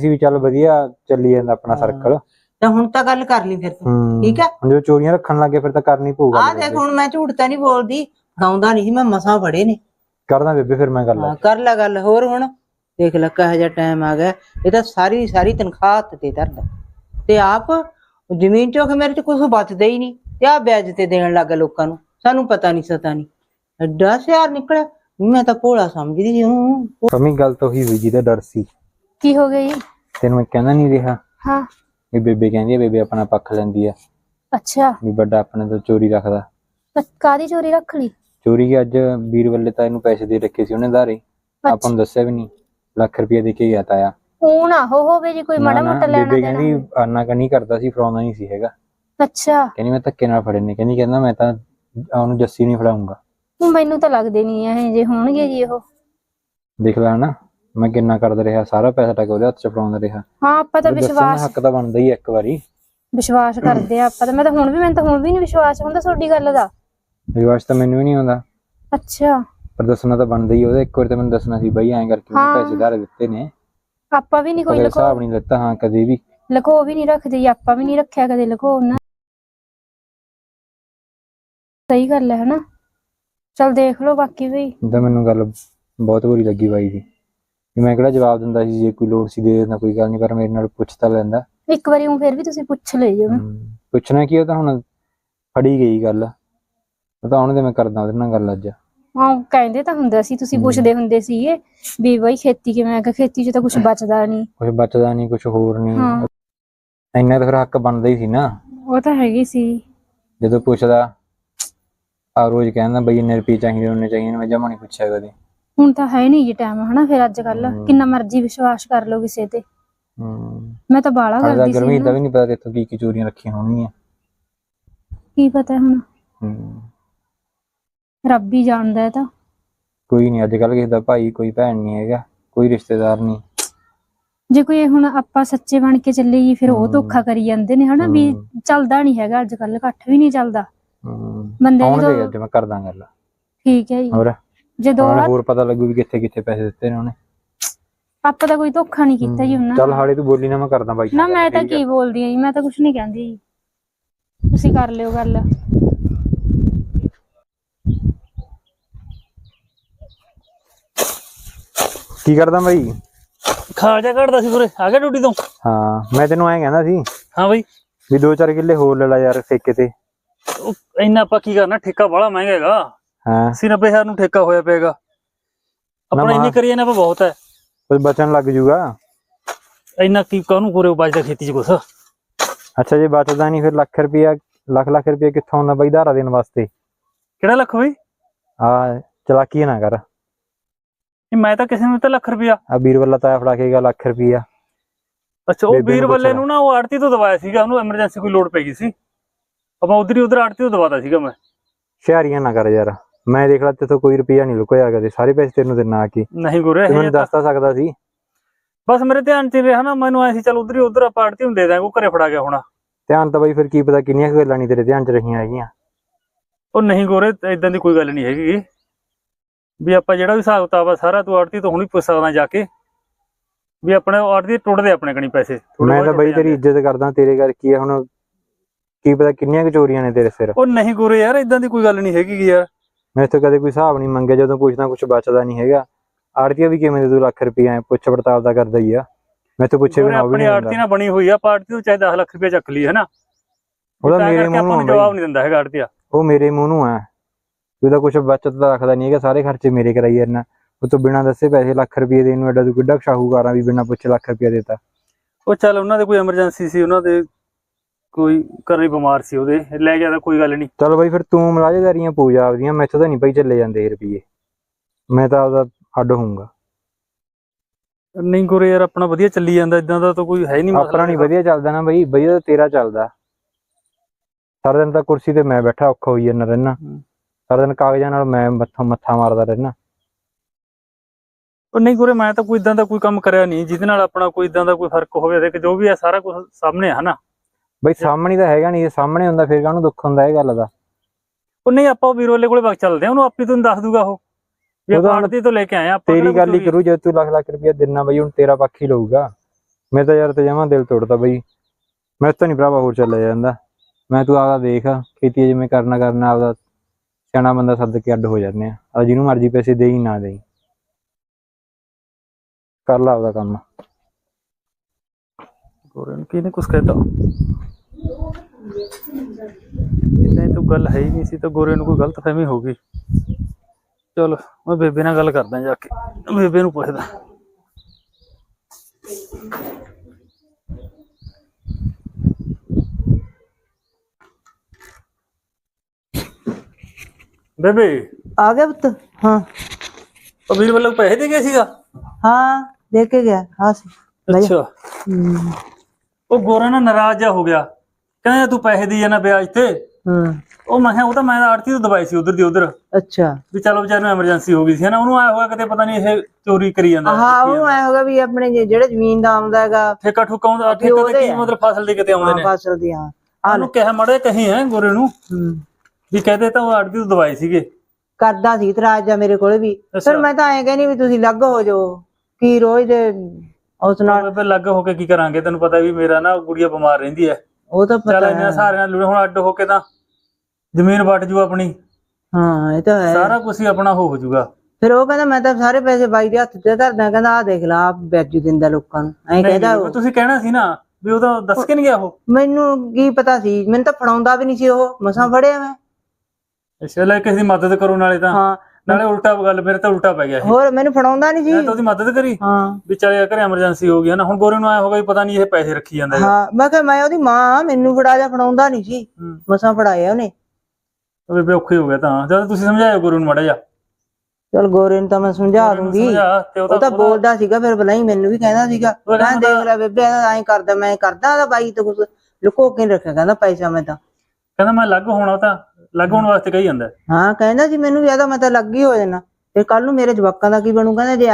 ਸੀ ਵੀ ਚੱਲ ਵਧੀਆ ਚੱਲੀ ਜਾਂਦਾ ਆਪਣਾ ਹਾਂ। ਸਰਕਲ ਤਾਂ ਹੁਣ ਤਾਂ ਗੱਲ ਕਰ ਲਈ ਫਿਰ ਤੂੰ ਹੂੰ। ਠੀਕ ਹੈ ਹੁਣ ਜੋ ਚੋਰੀਆਂ ਰੱਖਣ ਲੱਗੇ ਫਿਰ ਤਾਂ ਕਰਨੀ ਪਊਗਾ ਆ ਦੇਖ ਹੁਣ ਮੈਂ ਝੂਠ ਤਾਂ ਨਹੀਂ ਬੋਲਦੀ ਗਾਉਂਦਾ ਨਹੀਂ ਸੀ ਮੈਂ ਮਸਾਂ ਫੜੇ ਨੇ। ਕਰਦਾ ਬੇਬੇ ਫਿਰ ਮੈਂ ਗੱਲ ਹਾਂ, ਕਰ ਲੈ ਗੱਲ ਹੋਰ ਹੁਣ? ਦੇਖ ਲੈ ਕਿਹੋ ਜਿਹਾ ਟਾਈਮ ਆ ਗਿਆ। ਇਹ ਤਾਂ ਸਾਰੀ ਦੀ ਸਾਰੀ ਤਨਖਾਹ ਹੱਥ ਤੇ ਧਰਦਾ ਤੇ ਆਪ ਜ਼ਮੀਨ ਚੋਂ ਕਿ ਮੇਰੇ ਤੇ ਕੁਝ ਬਚਦਾ ਹੀ ਨਹੀਂ। ਤੇ ਆ ਵਿਆਜ ਤੇ ਦੇਣ ਲੱਗਾ ਲੋਕਾਂ ਨੂੰ। ਸਾਨੂੰ ਪਤਾ ਨਹੀਂ ਸਤਾ ਨਹੀਂ। ਐਡਾ ਸਿਆਰ ਨਿਕਲਿਆ। ਮੈਂ ਤਾਂ ਭੋਲਾ ਸਮਝਦੀ ਸੀ ਉਹਨੂੰ ਕਮੀ ਗੱਲ ਤਾਂ ਉਹੀ ਹੋਈ ਜਿਹਦਾ ਡਰ ਸੀ। ਕੀ ਹੋ ਗਿਆ ਜੀ? ਤੈਨੂੰ ਮੈਂ ਕਹਿੰਦਾ ਨਹੀਂ ਰਿਹਾ। ਹਾਂ। ਵੀ ਬੇਬੇ ਕਹਿੰਦੀ ਆ ਬੇਬੇ ਆਪਣਾ ਪੱਖ ਲੈਂਦੀ ਆ। ਅੱਛਾ। ਵੀ ਵੱਡਾ ਆਪਣੇ ਤੋਂ ਚੋਰੀ ਰੱਖਦਾ। ਤਾਂ ਕਾਦੀ ਚੋਰੀ ਰੱਖ ਲਈ? ਚੋਰੀ ਕੀ ਅੱਜ ਵੀਰ ਵੱਲੇ ਤਾਂ ਇਹਨੂੰ ਪੈਸੇ ਦੇ ਰੱਖੇ ਸੀ ਉਹਨੇ ਧਾਰੇ। ਆਪਾਂ ਨੂੰ ਦੱਸਿਆ ਵੀ ਨਹੀਂ। ਲੱਖ ਰੁਪਏ ਦੇ ਕੇ ਗਿਆ ਤਾਇਆ ਉਹ ਨਾ ਹੋ ਹੋਵੇ ਜੀ ਕੋਈ ਮਾੜਾ ਮੋਟਾ ਲੈਣਾ ਬੇਬੇ ਕਹਿੰਦੀ ਆਨਾ ਨਹੀਂ ਕਰਦਾ ਸੀ ਫੜਾਉਂਦਾ ਨਹੀਂ ਸੀ ਹੈਗਾ। ਅੱਛਾ। ਕਹਿੰਦੀ ਮੈਂ ਧੱਕੇ ਨਾਲ ਫੜੇ ਨੇ। ਕਹਿੰਦੀ ਕਹਿੰਦਾ ਮੈਂ ਤਾਂ ਉਹਨੂੰ ਜੱਸੀ ਨਹੀਂ ਫੜਾਉਂਗਾ। ਮੈਨੂੰ ਤਾਂ ਲੱਗਦੇ ਨਹੀਂ ਇਹ ਜੇ ਹੋਣਗੇ ਜੀ ਉਹ। ਦੇਖ ਲੈ ਨਾ ਮੈਂ ਕਿੰਨਾ ਕਰਦਾ ਰਿਹਾ ਸਾਰਾ ਪੈਸਾ ਟਕ ਉਹਦੇ ਹੱਥ ਚ ਫੜਾਉਂਦਾ ਰਿਹਾ। ਹਾਂ ਆਪਾਂ ਤਾਂ ਦੱਸਣ ਦਾ ਵਿਸ਼ਵਾਸ ਹੱਕ ਤਾਂ ਬਣਦਾ ਹੀ ਇੱਕ ਵਾਰੀ। ਵਿਸ਼ਵਾਸ ਕਰਦੇ ਆ ਆਪਾਂ ਤਾਂ। ਮੈਂ ਤਾਂ ਹੁਣ ਵੀ ਮੈਨੂੰ ਤਾਂ ਹੁਣ ਵੀ ਨਹੀਂ ਵਿਸ਼ਵਾਸ ਹੁੰਦਾ ਤੁਹਾਡੀ ਗੱਲ ਦਾ। ਵਿਸ਼ਵਾਸ ਤਾਂ ਮੈਨੂੰ ਵੀ ਨਹੀਂ ਆਉਂਦਾ। ਅੱਛਾ। ਪਰ ਦੱਸਣਾ ਤਾਂ ਬਣਦਾ ਹੀ। ਉਹਦਾ ਇੱਕ ਵਾਰੀ ਤਾਂ ਮੈਨੂੰ ਦੱਸਣਾ ਸੀ ਬਈ ਐਂ ਕਰਕੇ। ਉਹਨੂੰ ਪੈਸੇ ਧਾਰੇ ਦਿੱਤੇ ਨੇ। ਆਪਾਂ ਵੀ ਨਹੀਂ ਕੋਈ ਲਕੋ ਹਿਸਾਬ ਨਹੀਂ ਦਿੱਤਾ ਹਾਂ ਕਦੇ ਵੀ। ਲਕੋ ਵੀ ਨਹੀਂ ਰੱਖਦੇ ਜੀ ਆਪਾਂ ਵੀ ਨਹੀਂ ਰੱਖਿਆ ਕਦੇ ਲਕੋ ਨਾ। ਸਹੀ ਗੱਲ ਹੈ ਹਨਾ? ਚਲ ਦੇਖ ਲਓ ਬਾਕੀ ਵੀ ਤਾਂ ਮੈਨੂੰ ਗੱਲ ਬਹੁਤ ਬੁਰੀ ਲੱਗੀ ਬਾਈ ਦੀ। ਵੀ ਮੈਂ ਕਿਹੜਾ ਜਵਾਬ ਦਿੰਦਾ ਸੀ ਜੇ ਕੋਈ ਲੋੜ ਸੀ ਦੇ ਦਿੰਦਾ ਕੋਈ ਗੱਲ ਨਹੀਂ ਪਰ ਮੇਰੇ ਨਾਲ ਪੁੱਛ ਤਾਂ ਲੈਂਦਾ। ਇੱਕ ਵਾਰੀ ਉਹ ਫਿਰ ਵੀ ਤੁਸੀਂ ਪੁੱਛ ਲਿਓ ਹਮ, ਪੁੱਛਣਾ ਕੀ ਉਹ ਤਾਂ ਹੁਣ ਫੜੀ ਗਈ ਗੱਲ। ਉਹ ਤਾਂ ਹੁਣ ਤੇ ਮੈਂ ਕਰਦਾ ਉਹਦੇ ਨਾਲ ਗੱਲ ਅੱਜ। ਹਾਂ ਕਹਿੰਦੇ ਤਾਂ ਹੁੰਦਾ ਸੀ ਤੁਸੀਂ ਹਮ। ਪੁੱਛਦੇ ਹੁੰਦੇ ਸੀਗੇ ਵੀ ਬਈ ਖੇਤੀ ਕਿਵੇਂ ਆ ਖੇਤੀ 'ਚ ਤਾਂ ਕੁਝ ਬਚਦਾ ਨਹੀਂ ਕੁਝ ਬਚਦਾ ਨਹੀਂ ਕੁਝ ਹੋਰ ਨਹੀਂ ਹਾਂ। ਇੰਨਾ ਤਾਂ ਫਿਰ ਹੱਕ ਬਣਦਾ ਹੀ ਸੀ ਨਾ। ਉਹ ਤਾਂ ਹੈਗੀ ਸੀ। ਜਦੋਂ ਪੁੱਛਦਾ ਆ ਰੋਜ਼ ਕਹਿੰਦਾ ਬਈ ਇੰਨੇ ਰੁਪਏ ਚਾਹੀਦੇ ਉਹਨੇ ਚਾਹੀਦੇ ਨੇ, ਮੈਂ ਜਮਾ ਨਹੀਂ ਪੁੱਛਿਆ ਕਦੇ। ਹੁਣ ਤਾਂ ਹੈ ਨਹੀਂ ਜੀ ਟਾਈਮ ਹਨਾ ਫਿਰ ਅੱਜ ਕੱਲ ਹਮ। ਕਿੰਨਾ ਮਰਜ਼ੀ ਵਿਸ਼ਵਾਸ ਕਰ ਲਓ ਕਿਸੇ ਤੇ। ਹੂੰ। ਮੈਂ ਤਾਂ ਬਾਲਾ ਕਰਦੀ ਸੀ ਗਰਮੀ ਦਾ। ਵੀ ਨਹੀਂ ਪਤਾ ਕਿੱਥੋਂ ਕੀ ਕੀ ਚੋਰੀਆਂ ਰੱਖੀਆਂ ਹੋਣਗੀਆਂ। ਕੀ ਪਤਾ ਹੁਣ। ਹੂੰ। ਰੱਬ ਹੀ ਜਾਣਦਾ ਹੈ ਤਾਂ। ਕੋਈ ਨਹੀਂ ਅੱਜ ਕੱਲ ਕਿਸੇ ਦਾ ਭਾਈ ਕੋਈ ਭੈਣ ਨਹੀਂ ਹੈਗਾ ਕੋਈ ਰਿਸ਼ਤੇਦਾਰ ਨਹੀਂ ਜੇ ਕੋਈ ਹੁਣ ਆਪਾਂ ਸੱਚੇ ਬਣ ਕੇ ਚੱਲੇ ਜੀ ਫਿਰ ਉਹ ਹਮ। ਧੋਖਾ ਕਰੀ ਜਾਂਦੇ ਨੇ ਹਨਾ ਵੀ ਹਮ। ਚੱਲਦਾ ਨਹੀਂ ਹੈਗਾ ਅੱਜ ਕੱਲ ਇਕੱਠ ਵੀ ਨਹੀਂ ਚੱਲਦਾ। ਹੂੰ। ਬੰਦੇ ਆਉਣ ਦੇ ਜਦੋਂ ਅੱਜ ਮੈਂ ਕਰਦਾ ਗੱਲ। ਠੀਕ ਹੈ ਜੀ। ਹੋਰ? ਜੇ ਦੋ ਉਹਨਾਂ ਹੱਥ- ਹੋਰ ਪਤਾ ਲੱਗੂ ਵੀ ਕਿੱਥੇ ਕਿੱਥੇ ਪੈਸੇ ਦਿੱਤੇ ਨੇ ਉਹਨੇ। ਆਪਾਂ ਤਾਂ ਕੋਈ ਧੋਖਾ ਨਹੀਂ ਕੀਤਾ ਜੀ ਉਹਨਾਂ ਚੱਲ। ਹਾਲੇ ਤੂੰ ਬੋਲੀ ਨਾ ਮੈਂ ਕਰਦਾ ਬਾਈ। ਨਾ ਮੈਂ ਤਾਂ? ਕੀ ਬੋਲਦੀ ਆ ਜੀ ਮੈਂ ਤਾਂ ਕੁਝ ਨਹੀਂ ਕਹਿੰਦੀ ਜੀ। ਤੁਸੀਂ ਕਰ ਲਿਓ ਗੱਲ। ਕੀ ਕਰਦਾ ਬਾਈ? ਖਾ ਜਾ ਕੱਢਦਾ ਸੀ ਪੂਰੇ ਆ ਗਿਆ ਡਿਊਟੀ ਤੋਂ? ਹਾਂ ਮੈਂ ਤੈਨੂੰ ਐਂ ਕਹਿੰਦਾ ਸੀ ਹਾਂ ਬਈ। ਵੀ ਦੋ ਚਾਰ ਕਿੱਲੇ ਹੋਰ ਲੈ ਲੈ ਯਾਰ ਠੇਕੇ ਤੇ। ਉਹ ਇੰਨਾ ਆਪਾਂ ਕੀ ਕਰਨਾ ਠੇਕਾ ਬੜਾ ਮਹਿੰਗਾ ਹੈਗਾ। ਹਾਂ। 80 90 ਹਜ਼ਾਰ ਨੂੰ ਠੇਕਾ ਹੋਇਆ ਪਏਗਾ ਆਪਣਾ ਇੰਨੀ ਕਰੀਏ ਨਾ ਬਹੁਤ ਹੈ। ਕੁਝ ਬਚਣ ਲੱਗ ਜੂਗਾ। ਇੰਨਾ ਕੀ ਕਾਹਨੂੰ ਕੋਰੇ ਬਚਦਾ ਖੇਤੀ 'ਚ ਕੁਛ। ਅੱਛਾ ਜੇ ਬਚਦਾ ਨਹੀਂ ਫਿਰ ਲੱਖ ਰੁਪਇਆ ਲੱਖ ਲੱਖ ਰੁਪਇਆ ਕਿੱਥੋਂ ਆਉਂਦਾ ਬਾਈ ਧਾਰਾ ਦੇਣ ਵਾਸਤੇ? ਕਿਹੜਾ ਲੱਖ ਬਈ? ਆ ਚਲਾਕੀ ਨਾ ਕਰ। ਇਹ ਮੈਂ ਤਾਂ ਕਿਸੇ ਨੂੰ ਦਿੱਤਾ ਲੱਖ ਰੁਪਇਆ ਆ ਵੀਰ ਵੱਲਾ ਤਾਇਆ ਫੜਾ ਕੇ ਗਿਆ ਲੱਖ ਰੁਪਇਆ ਅੱਛਾ ਉਹ ਵੀਰ ਪੁੱਛ ਨੂੰ ਨਾ ਉਹ ਆੜਤੀ ਤੋਂ ਦਵਾਇਆ ਸੀਗਾ ਉਹਨੂੰ ਐਮਰਜੈਂਸੀ ਕੋਈ ਲੋੜ ਪੈ ਗਈ ਸੀ। ਆਪਾਂ ਉਧਰ ਹੀ ਉਧਰ ਆੜਤੀ ਤੋਂ ਦਵਾਤਾ ਸੀਗਾ ਮੈਂ। ਸ਼ਹਿਰੀਆਂ ਨਾ ਕਰ ਯਾਰ। ਮੈਂ ਦੇਖ ਲਾ ਤੇਥੋਂ ਕੋਈ ਰੁਪਇਆ ਨਹੀਂ ਲੁਕੋਇਆ ਕਦੇ ਸਾਰੇ ਪੈਸੇ ਤੈਨੂੰ ਦੇਣਾ ਆ ਕੇ। ਨਹੀਂ ਗੁਰੇ ਮੈਨੂੰ ਦੱਸ ਤਾਂ ਸਕਦਾ ਸੀ। ਬਸ ਮੇਰੇ ਧਿਆਨ 'ਚ ਰਿਹਾ ਨਾ ਮੈਨੂੰ ਐ ਸੀ ਚੱਲ ਉਧਰ ਹੀ ਉਧਰ ਆਪਾਂ ਆੜਤੀ ਨੂੰ ਦੇ ਦਾਂਗੇ ਉਹ ਘਰੇ ਫੜਾ ਗਿਆ ਹੋਣਾ। ਧਿਆਨ ਤਾਂ ਬਾਈ ਫਿਰ ਕੀ ਪਤਾ ਕਿੰਨੀਆਂ ਕੁ ਗੱਲਾਂ ਨਹੀਂ ਤੇਰੇ ਧਿਆਨ 'ਚ ਰਹੀਆਂ ਹੈਗੀਆਂ। ਉਹ ਨਹੀਂ ਗੋਰੇ ਇਦਾਂ ਦੀ ਕੋਈ ਗੱਲ ਨਹੀਂ ਹੈਗੀ। ਵੀ ਆਪਾਂ ਜਿਹੜਾ ਵੀ ਹਿਸਾਬ ਕਿਤਾਬ ਆ ਸਾਰਾ ਤੂੰ ਆੜਤੀ ਤੋਂ ਹੁਣੀ ਪੁੱਛ ਸਕਦਾ ਜਾ ਕੇ। ਵੀ ਆਪਣੇ ਆੜਤੀ ਟੁੱਟਦੇ ਆਪਣੇ ਕਣੀ ਪੈਸੇ। ਮੈਂ ਤਾਂ ਬਾਈ ਤੇਰੀ ਇੱਜ਼ਤ ਕਰਦਾ ਤੇਰੇ ਕਰ ਕੀ ਆ ਹੁਣ ਕੀ ਪਤਾ ਕਿੰਨੀਆਂ ਕੁ ਚੋਰੀਆਂ ਨੇ ਤੇਰੇ ਸਿਰ। ਉਹ ਨਹੀਂ ਗੋਰੇ ਯਾਰ ਇਦਾਂ ਦੀ ਕੋਈ ਗੱਲ ਨਹੀਂ ਹੈਗੀ ਯਾਰ। ਮੈਂ ਇੱਥੇ ਕਦੇ ਕੋਈ ਹਿਸਾਬ ਨਹੀਂ ਮੰਗਿਆ ਜਦੋਂ ਪੁੱਛਦਾ ਕੁਝ ਬਚਦਾ ਨਹੀਂ ਹੈਗਾ। ਆੜਤੀਆ ਵੀ ਕਿਵੇਂ ਦੇ ਤੂੰ ਲੱਖ ਰੁਪਏ ਐ ਪੁੱਛ ਪੜਤਾਲ ਦਾ ਕਰਦਾ ਹੀ ਆ। ਮੈਂ ਤਾਂ ਪੁੱਛੇ ਬਿਨਾ ਉਹ ਵੀ ਨਹੀਂ ਆੜਤੀ ਨਾਲ ਬਣੀ ਹੋਈ ਆ ਪਾਰਟੀ ਤੋਂ ਚਾਹੇ 10 ਲੱਖ ਰੁਪਏ ਚੱਕ ਲਈ ਹੈ ਨਾ ਉਹਦਾ ਤਾਂ ਮੇਰੇ ਮੂੰਹ ਨੂੰ ਜਵਾਬ ਨਹੀਂ ਦਿੰਦਾ ਹੈਗਾ ਆੜਤੀਆ। ਉਹ ਮੇਰੇ ਮੂੰਹ ਨੂੰ ਆ ਉਹਦਾ ਕੁਝ ਬਚਤ ਦਾ ਰੱਖਦਾ ਨਹੀਂ ਹੈਗਾ ਸਾਰੇ ਖਰਚੇ ਮੇਰੇ ਕਰਾਈ ਜਾਂਦਾ। ਉਹ ਤੋਂ ਬਿਨਾ ਦੱਸੇ ਪੈਸੇ ਲੱਖ ਰੁਪਏ ਦੇਣ ਨੂੰ ਐਡਾ ਤੂੰ ਕਿੱਡਾ ਸ਼ਾਹੂਕਾਰਾਂ ਵੀ ਬਿਨਾ ਪੁੱਛੇ ਲੱਖ ਰੁਪਏ ਦੇਤਾ। ਉਹ ਚੱਲ ਉਹਨਾਂ ਦੇ ਕੋਈ ਐਮਰਜੈਂਸੀ ਸੀ ਉਹਨਾਂ ਦੇ ਕੋਈ ਘਰੇ ਬਿਮਾਰ ਸੀ ਉਹਦੇ ਲੈ ਗਿਆ ਤਾਂ ਕੋਈ ਗੱਲ ਨਹੀਂ। ਚਲ ਬਾਈ ਫਿਰ ਤੂੰ ਮਲਾਜੇਦਾਰੀਆਂ ਪੂਜਾ ਆਪਦੀਆਂ ਮੈਥੋਂ ਤਾਂ ਨਹੀਂ ਭਾਈ ਚੱਲੇ ਜਾਂਦੇ ਰੁਪਏ ਮੈਂ ਤਾਂ ਆਪਦਾ ਅੱਡ ਹੋਊਂਗਾ। ਨਹੀਂ ਗੋਰੇ ਯਾਰ ਆਪਣਾ ਵਧੀਆ ਚੱਲੀ ਜਾਂਦਾ ਇਦਾਂ ਦਾ ਤਾਂ ਕੋਈ ਹੈ ਨਹੀਂ ਆਪਣਾ ਨਹੀਂ ਵਧੀਆ ਚੱਲਦਾ ਨਾ ਬਾਈ ਵਧੀਆ ਤਾਂ ਤੇਰਾ ਚੱਲਦਾ। ਸਾਰਾ ਦਿਨ ਤਾਂ ਕੁਰਸੀ ਤੇ ਮੈਂ ਬੈਠਾ ਔਖਾ ਹੋਈ ਜਾਂਦਾ ਰਹਿਣਾ। ਸਾਰਾ ਦਿਨ ਕਾਗਜ਼ਾਂ ਨਾਲ ਮੈਂ ਮੱਥਾ ਮੱਥਾ ਮਾਰਦਾ ਰਹਿਣਾ। ਉਹ ਨਹੀਂ ਗੋਰੇ ਮੈਂ ਤਾਂ ਕੋਈ ਇਦਾਂ ਦਾ ਕੋਈ ਕੰਮ ਕਰਿਆ ਨਹੀਂ ਜਿਹਦੇ ਨਾਲ ਆਪਣਾ ਕੋਈ ਇਦਾਂ ਦਾ ਕੋਈ ਫ਼ਰਕ ਹੋਵੇ ਦੇਖ ਜੋ ਵੀ ਹੈ ਸਾਰਾ ਕੁਝ ਸਾਹਮਣੇ ਹੈ ਨਾ ਬਈ ਸਾਹਮਣੇ ਤਾਂ ਹੈਗਾ ਨਹੀਂ ਜੇ ਸਾਹਮਣੇ ਹੁੰਦਾ ਫਿਰ ਕਾਹਨੂੰ ਦੁੱਖ ਹੁੰਦਾ ਇਹ ਗੱਲ ਦਾ? ਉਹ ਨਹੀਂ ਆਪਾਂ ਉਹ ਵੀਰੋਲੇ ਕੋਲੇ ਵਕਤ ਚੱਲਦੇ ਆ ਉਹਨੂੰ ਆਪੇ ਤੁਹਾਨੂੰ ਦੱਸ ਦੂਗਾ ਉਹ। ਹੁਣ ਆੜਤੀ ਤੋਂ ਲੈ ਕੇ ਆਏ ਆਪਾਂ ਤੇਰੀ ਗੱਲ ਹੀ ਕਰੂ ਜੇ ਤੂੰ ਲੱਖ ਲੱਖ ਰੁਪਇਆ ਦੇਣਾ ਬਈ ਹੁਣ ਤੇਰਾ ਪੱਖ ਹੀ ਲਊਗਾ। ਮੈਂ ਤਾਂ ਯਾਰ ਤੇ ਜਮਾ ਦਿਲ ਤੋੜਦਾ ਬਈ। ਮੈਂ ਤਾਂ ਨਹੀਂ ਭਰਾਵਾ ਹੋਰ ਚੱਲਿਆ ਜਾਂਦਾ। ਮੈਂ ਤੂੰ ਆਪਦਾ ਦੇਖ ਖੇਤੀ ਜਿਵੇਂ ਕਰਨਾ ਕਰਨਾ ਆਪਦਾ ਸਿਆਣਾ ਬੰਦਾ ਸੱਦ ਕੇ ਅੱਡ ਹੋ ਜਾਂਦੇ ਆ ਆ ਜਿਹਨੂੰ ਮਰਜ਼ੀ ਪੈਸੇ ਦੇਈ ਨਾ ਦੇਈ। ਕਰ ਲਾ ਆਪਦਾ ਕੰਮ। ਗੋਰੇ ਨੂੰ ਕਿਹਨੇ ਕੁਛ ਕਹਿਤਾ ਇੰਨੇ ਤਾਂ ਗੱਲ ਹੈ ਹੀ ਨਹੀਂ ਸੀ ਤਾਂ ਗੋਰੇ ਨੂੰ ਕੋਈ ਗਲਤ ਫਹਿਮੀ ਹੋ ਗਈ। ਚਲ ਮੈਂ ਬੇਬੇ ਨਾਲ ਗੱਲ ਕਰਦਾ ਜਾ ਕੇ ਬੇਬੇ ਨੂੰ ਪੁੱਛਦਾ। ਬੇਬੇ। ਆ ਗਿਆ ਪੁੱਤ ਹਾਂ। ਉਹ ਵੀਰ ਵੱਲੋਂ ਪੈਸੇ ਦੇ ਗਿਆ ਸੀਗਾ? ਹਾਂ ਦੇ ਕੇ ਗਿਆ ਹਾਂ ਸੀ। ਅੱਛਾ। ਉਹ ਗੋਰਾ ਨਾ ਨਾਰਾਜ਼ ਜਾ ਹੋ ਗਿਆ। ਕਹਿੰਦਾ ਤੂੰ ਪੈਸੇ ਦੇ ਜਾਣਾ ਵਿਆਜ ਤੇ। ਹੂੰ। ਉਹ ਮੈਂ ਕਿਹਾ ਉਹ ਤਾਂ ਮੈਂ ਆੜਤੀ ਤੋਂ ਦਵਾਈ ਸੀ ਉਧਰ ਦੀ ਉਧਰ। ਅੱਛਾ। ਵੀ ਚਲੋ ਵਿਚਾਰ ਨੂੰ ਐਮਰਜੈਂਸੀ ਹੋ ਗਈ ਸੀ ਨਾ ਉਹਨੂੰ ਆਇਆ ਹੋਇਆ ਕਿਤੇ ਪਤਾ ਨਹੀਂ ਇਹ ਚੋਰੀ ਕਰੀ ਜਾਂਦਾ ਹਾਂ ਉਹ ਐ ਹੋਗਾ ਵੀ ਆਪਣੇ ਜਿਹੜੇ ਜ਼ਮੀਨ ਦਾ ਆਉਂਦਾ ਹੈਗਾ ਠੇਕਾ ਠੁਕਾ ਆਉਂਦਾ ਠੇਕਾ ਤੇ ਉਹਦੇ ਕੀ। ਮਤਲਬ ਫਸਲ ਦੇ ਕਿਤੇ ਆਉਂਦੇ ਨੇ? ਫਸਲ ਦੀ ਹਾਂ ਉਹਨੂੰ ਕਿਹਾ ਮੜੇ ਕਹੀਂ ਹੈ ਗੋਰੇ ਨੂੰ ਵੀ ਕਹਦੇ ਤਾਂ ਉਹ ਆੜਤੀ ਤੋਂ ਦਵਾਈ ਸੀਗੇ। ਕਰਦਾ ਸੀ ਇਤਰਾਜ ਜਾਂ ਮੇਰੇ ਕੋਲ ਵੀ। ਫਿਰ ਮੈਂ ਤਾਂ ਐਂ ਕਹਿੰਦੀ ਵੀ ਤੁਸੀਂ ਲੱਗ ਹੋ ਜਾਓ ਕੀ ਰੋਜ਼ ਦੇ ਉਸ ਨਾਲ ਲੱਗ ਹੋ ਕੇ ਕੀ ਕਰਾਂਗੇ? ਤੈਨੂੰ ਪਤਾ ਵੀ ਮੇਰਾ ਨਾ ਗੁੜੀਆ ਬਿਮਾਰ ਰਹਿੰਦੀ ਹੈ। ਉਹ ਤਾਂ ਚੱਲ ਪਤਾ ਇੰਨਾ ਹੈ। ਸਾਰੇ ਨਾਲ ਹੁਣ ਅੱਡ ਹੋ ਕੇ ਤਾਂ ਜ਼ਮੀਨ ਵਟ ਜੂ ਆਪਣੀ। ਹਾਂ ਇਹ ਤਾਂ ਹੈ। ਸਾਰਾ ਕੁਝ ਹੀ ਆਪਣਾ ਹੋ ਜਾਊਗਾ ਫਿਰ ਉਹ ਕਹਿੰਦਾ ਮੈਂ ਤਾਂ ਸਾਰੇ ਪੈਸੇ ਬਾਈ ਦੇ ਹੱਥ ਤੇ ਧਰਦਾ ਕਹਿੰਦਾ ਆ ਦੇਖ ਲਾ ਆ ਵਿਆਜੂ ਦਿੰਦਾ ਲੋਕਾਂ ਨੂੰ। ਐਂ ਨਹੀਂ ਕਹਿੰਦਾ ਉਹ। ਤੁਸੀਂ ਕਹਿਣਾ ਸੀ ਨਾ ਵੀ ਉਹ ਤਾਂ ਦੱਸ ਕੇ ਨਹੀਂ ਗਿਆ ਉਹ। ਮੈਨੂੰ ਕੀ ਪਤਾ ਸੀ? ਮੈਨੂੰ ਤਾਂ ਫੜਾਉਂਦਾ ਵੀ ਨਹੀਂ ਸੀ ਉਹ। ਮਸਾਂ ਫੜਿਆ ਮੈਂ। ਅੱਛਾ ਲੈ ਕਿਸੇ ਦੀ ਮਦਦ ਕਰੋ ਨਾਲੇ ਤਾਂ। ਹਾਂ ਨਾਲੇ ਉਲਟਾ ਗੱਲ ਮੇਰੇ ਤਾਂ ਉਲਟਾ ਪੈ ਗਿਆ ਇਹ। ਹੋਰ ਮੈਨੂੰ ਫੜਾਉਂਦਾ ਨਹੀਂ ਮੈਂ ਸੀ ਤਾਂ ਉਹਦੀ ਮਦਦ ਕਰੀ। ਹਾਂ। ਵੀ ਚੱਲ ਘਰੇ ਐਮਰਜੈਂਸੀ ਹੋ ਗਈ ਹੈ ਨਾ ਹੁਣ ਗੋਰੇ ਨੂੰ ਆਇਆ ਹੋਗਾ ਵੀ ਪਤਾ ਨਹੀਂ ਇਹ ਪੈਸੇ ਰੱਖੀ ਜਾਂਦਾ। ਹਾਂ ਮੈਂ ਕਿਹਾ ਮੈਂ ਉਹਦੀ ਮਾਂ ਮੈਨੂੰ ਫੜਾ ਜਾ ਫੜਾਉਂਦਾ ਨਹੀਂ ਸੀ ਹੂੰ। ਮਸਾਂ ਫੜਾਇਆ ਉਹਨੇ। ਉਹ ਬੇਬੇ ਔਖੇ ਹੋ ਗਿਆ ਤਾਂ। ਜਦ ਤੁਸੀਂ ਸਮਝਾਇਓ ਗੁਰੂ ਨੂੰ ਮੜਾ ਜਾ ਚਲ ਗੋਰੇ ਨੂੰ ਤਾਂ ਮੈਂ ਸਮਝਾ ਦੂੰਗੀ। ਸਮਝਾ ਤੇ ਉਹ ਤਾਂ ਤਾਂ ਬੋਲਦਾ ਸੀਗਾ ਫਿਰ ਬਲਾਈ ਮੈਨੂੰ ਵੀ ਕਹਿੰਦਾ ਸੀਗਾ। ਉਹ ਮੈਂ ਦੇਖ ਲੈ ਬੇਬੇ ਐਂ ਕਰਦਾ ਮੈਂ ਕਰਦਾ ਉਹਦਾ ਬਾਈ ਤੇ ਕੁਝ ਲੁਕੋ ਕੇ ਨੀ ਰੱਖਿਆ ਕਹਿੰਦਾ ਪੈਸਾ ਮੈਂ ਤਾਂ। ਕਹਿੰਦਾ ਮੈਂ ਲੱਗ ਹੋਣਾ ਉਹ ਤਾਂ। ਲੱਗ ਹੋਣ ਵਾਸਤੇ ਕਹੀ ਜਾਂਦਾ। ਹਾਂ ਕਹਿੰਦਾ ਸੀ ਮੈਨੂੰ ਵੀ ਆਦਾ ਮੈਂ ਤਾਂ ਲੱਗ ਹੀ ਹੋ ਜਾਣਾ। ਫਿਰ ਕੱਲ ਨੂੰ ਮੇਰੇ ਜਵਾਕਾਂ ਦਾ ਕੀ ਬਣੂ? ਕਹਿੰਦਾ ਜੇ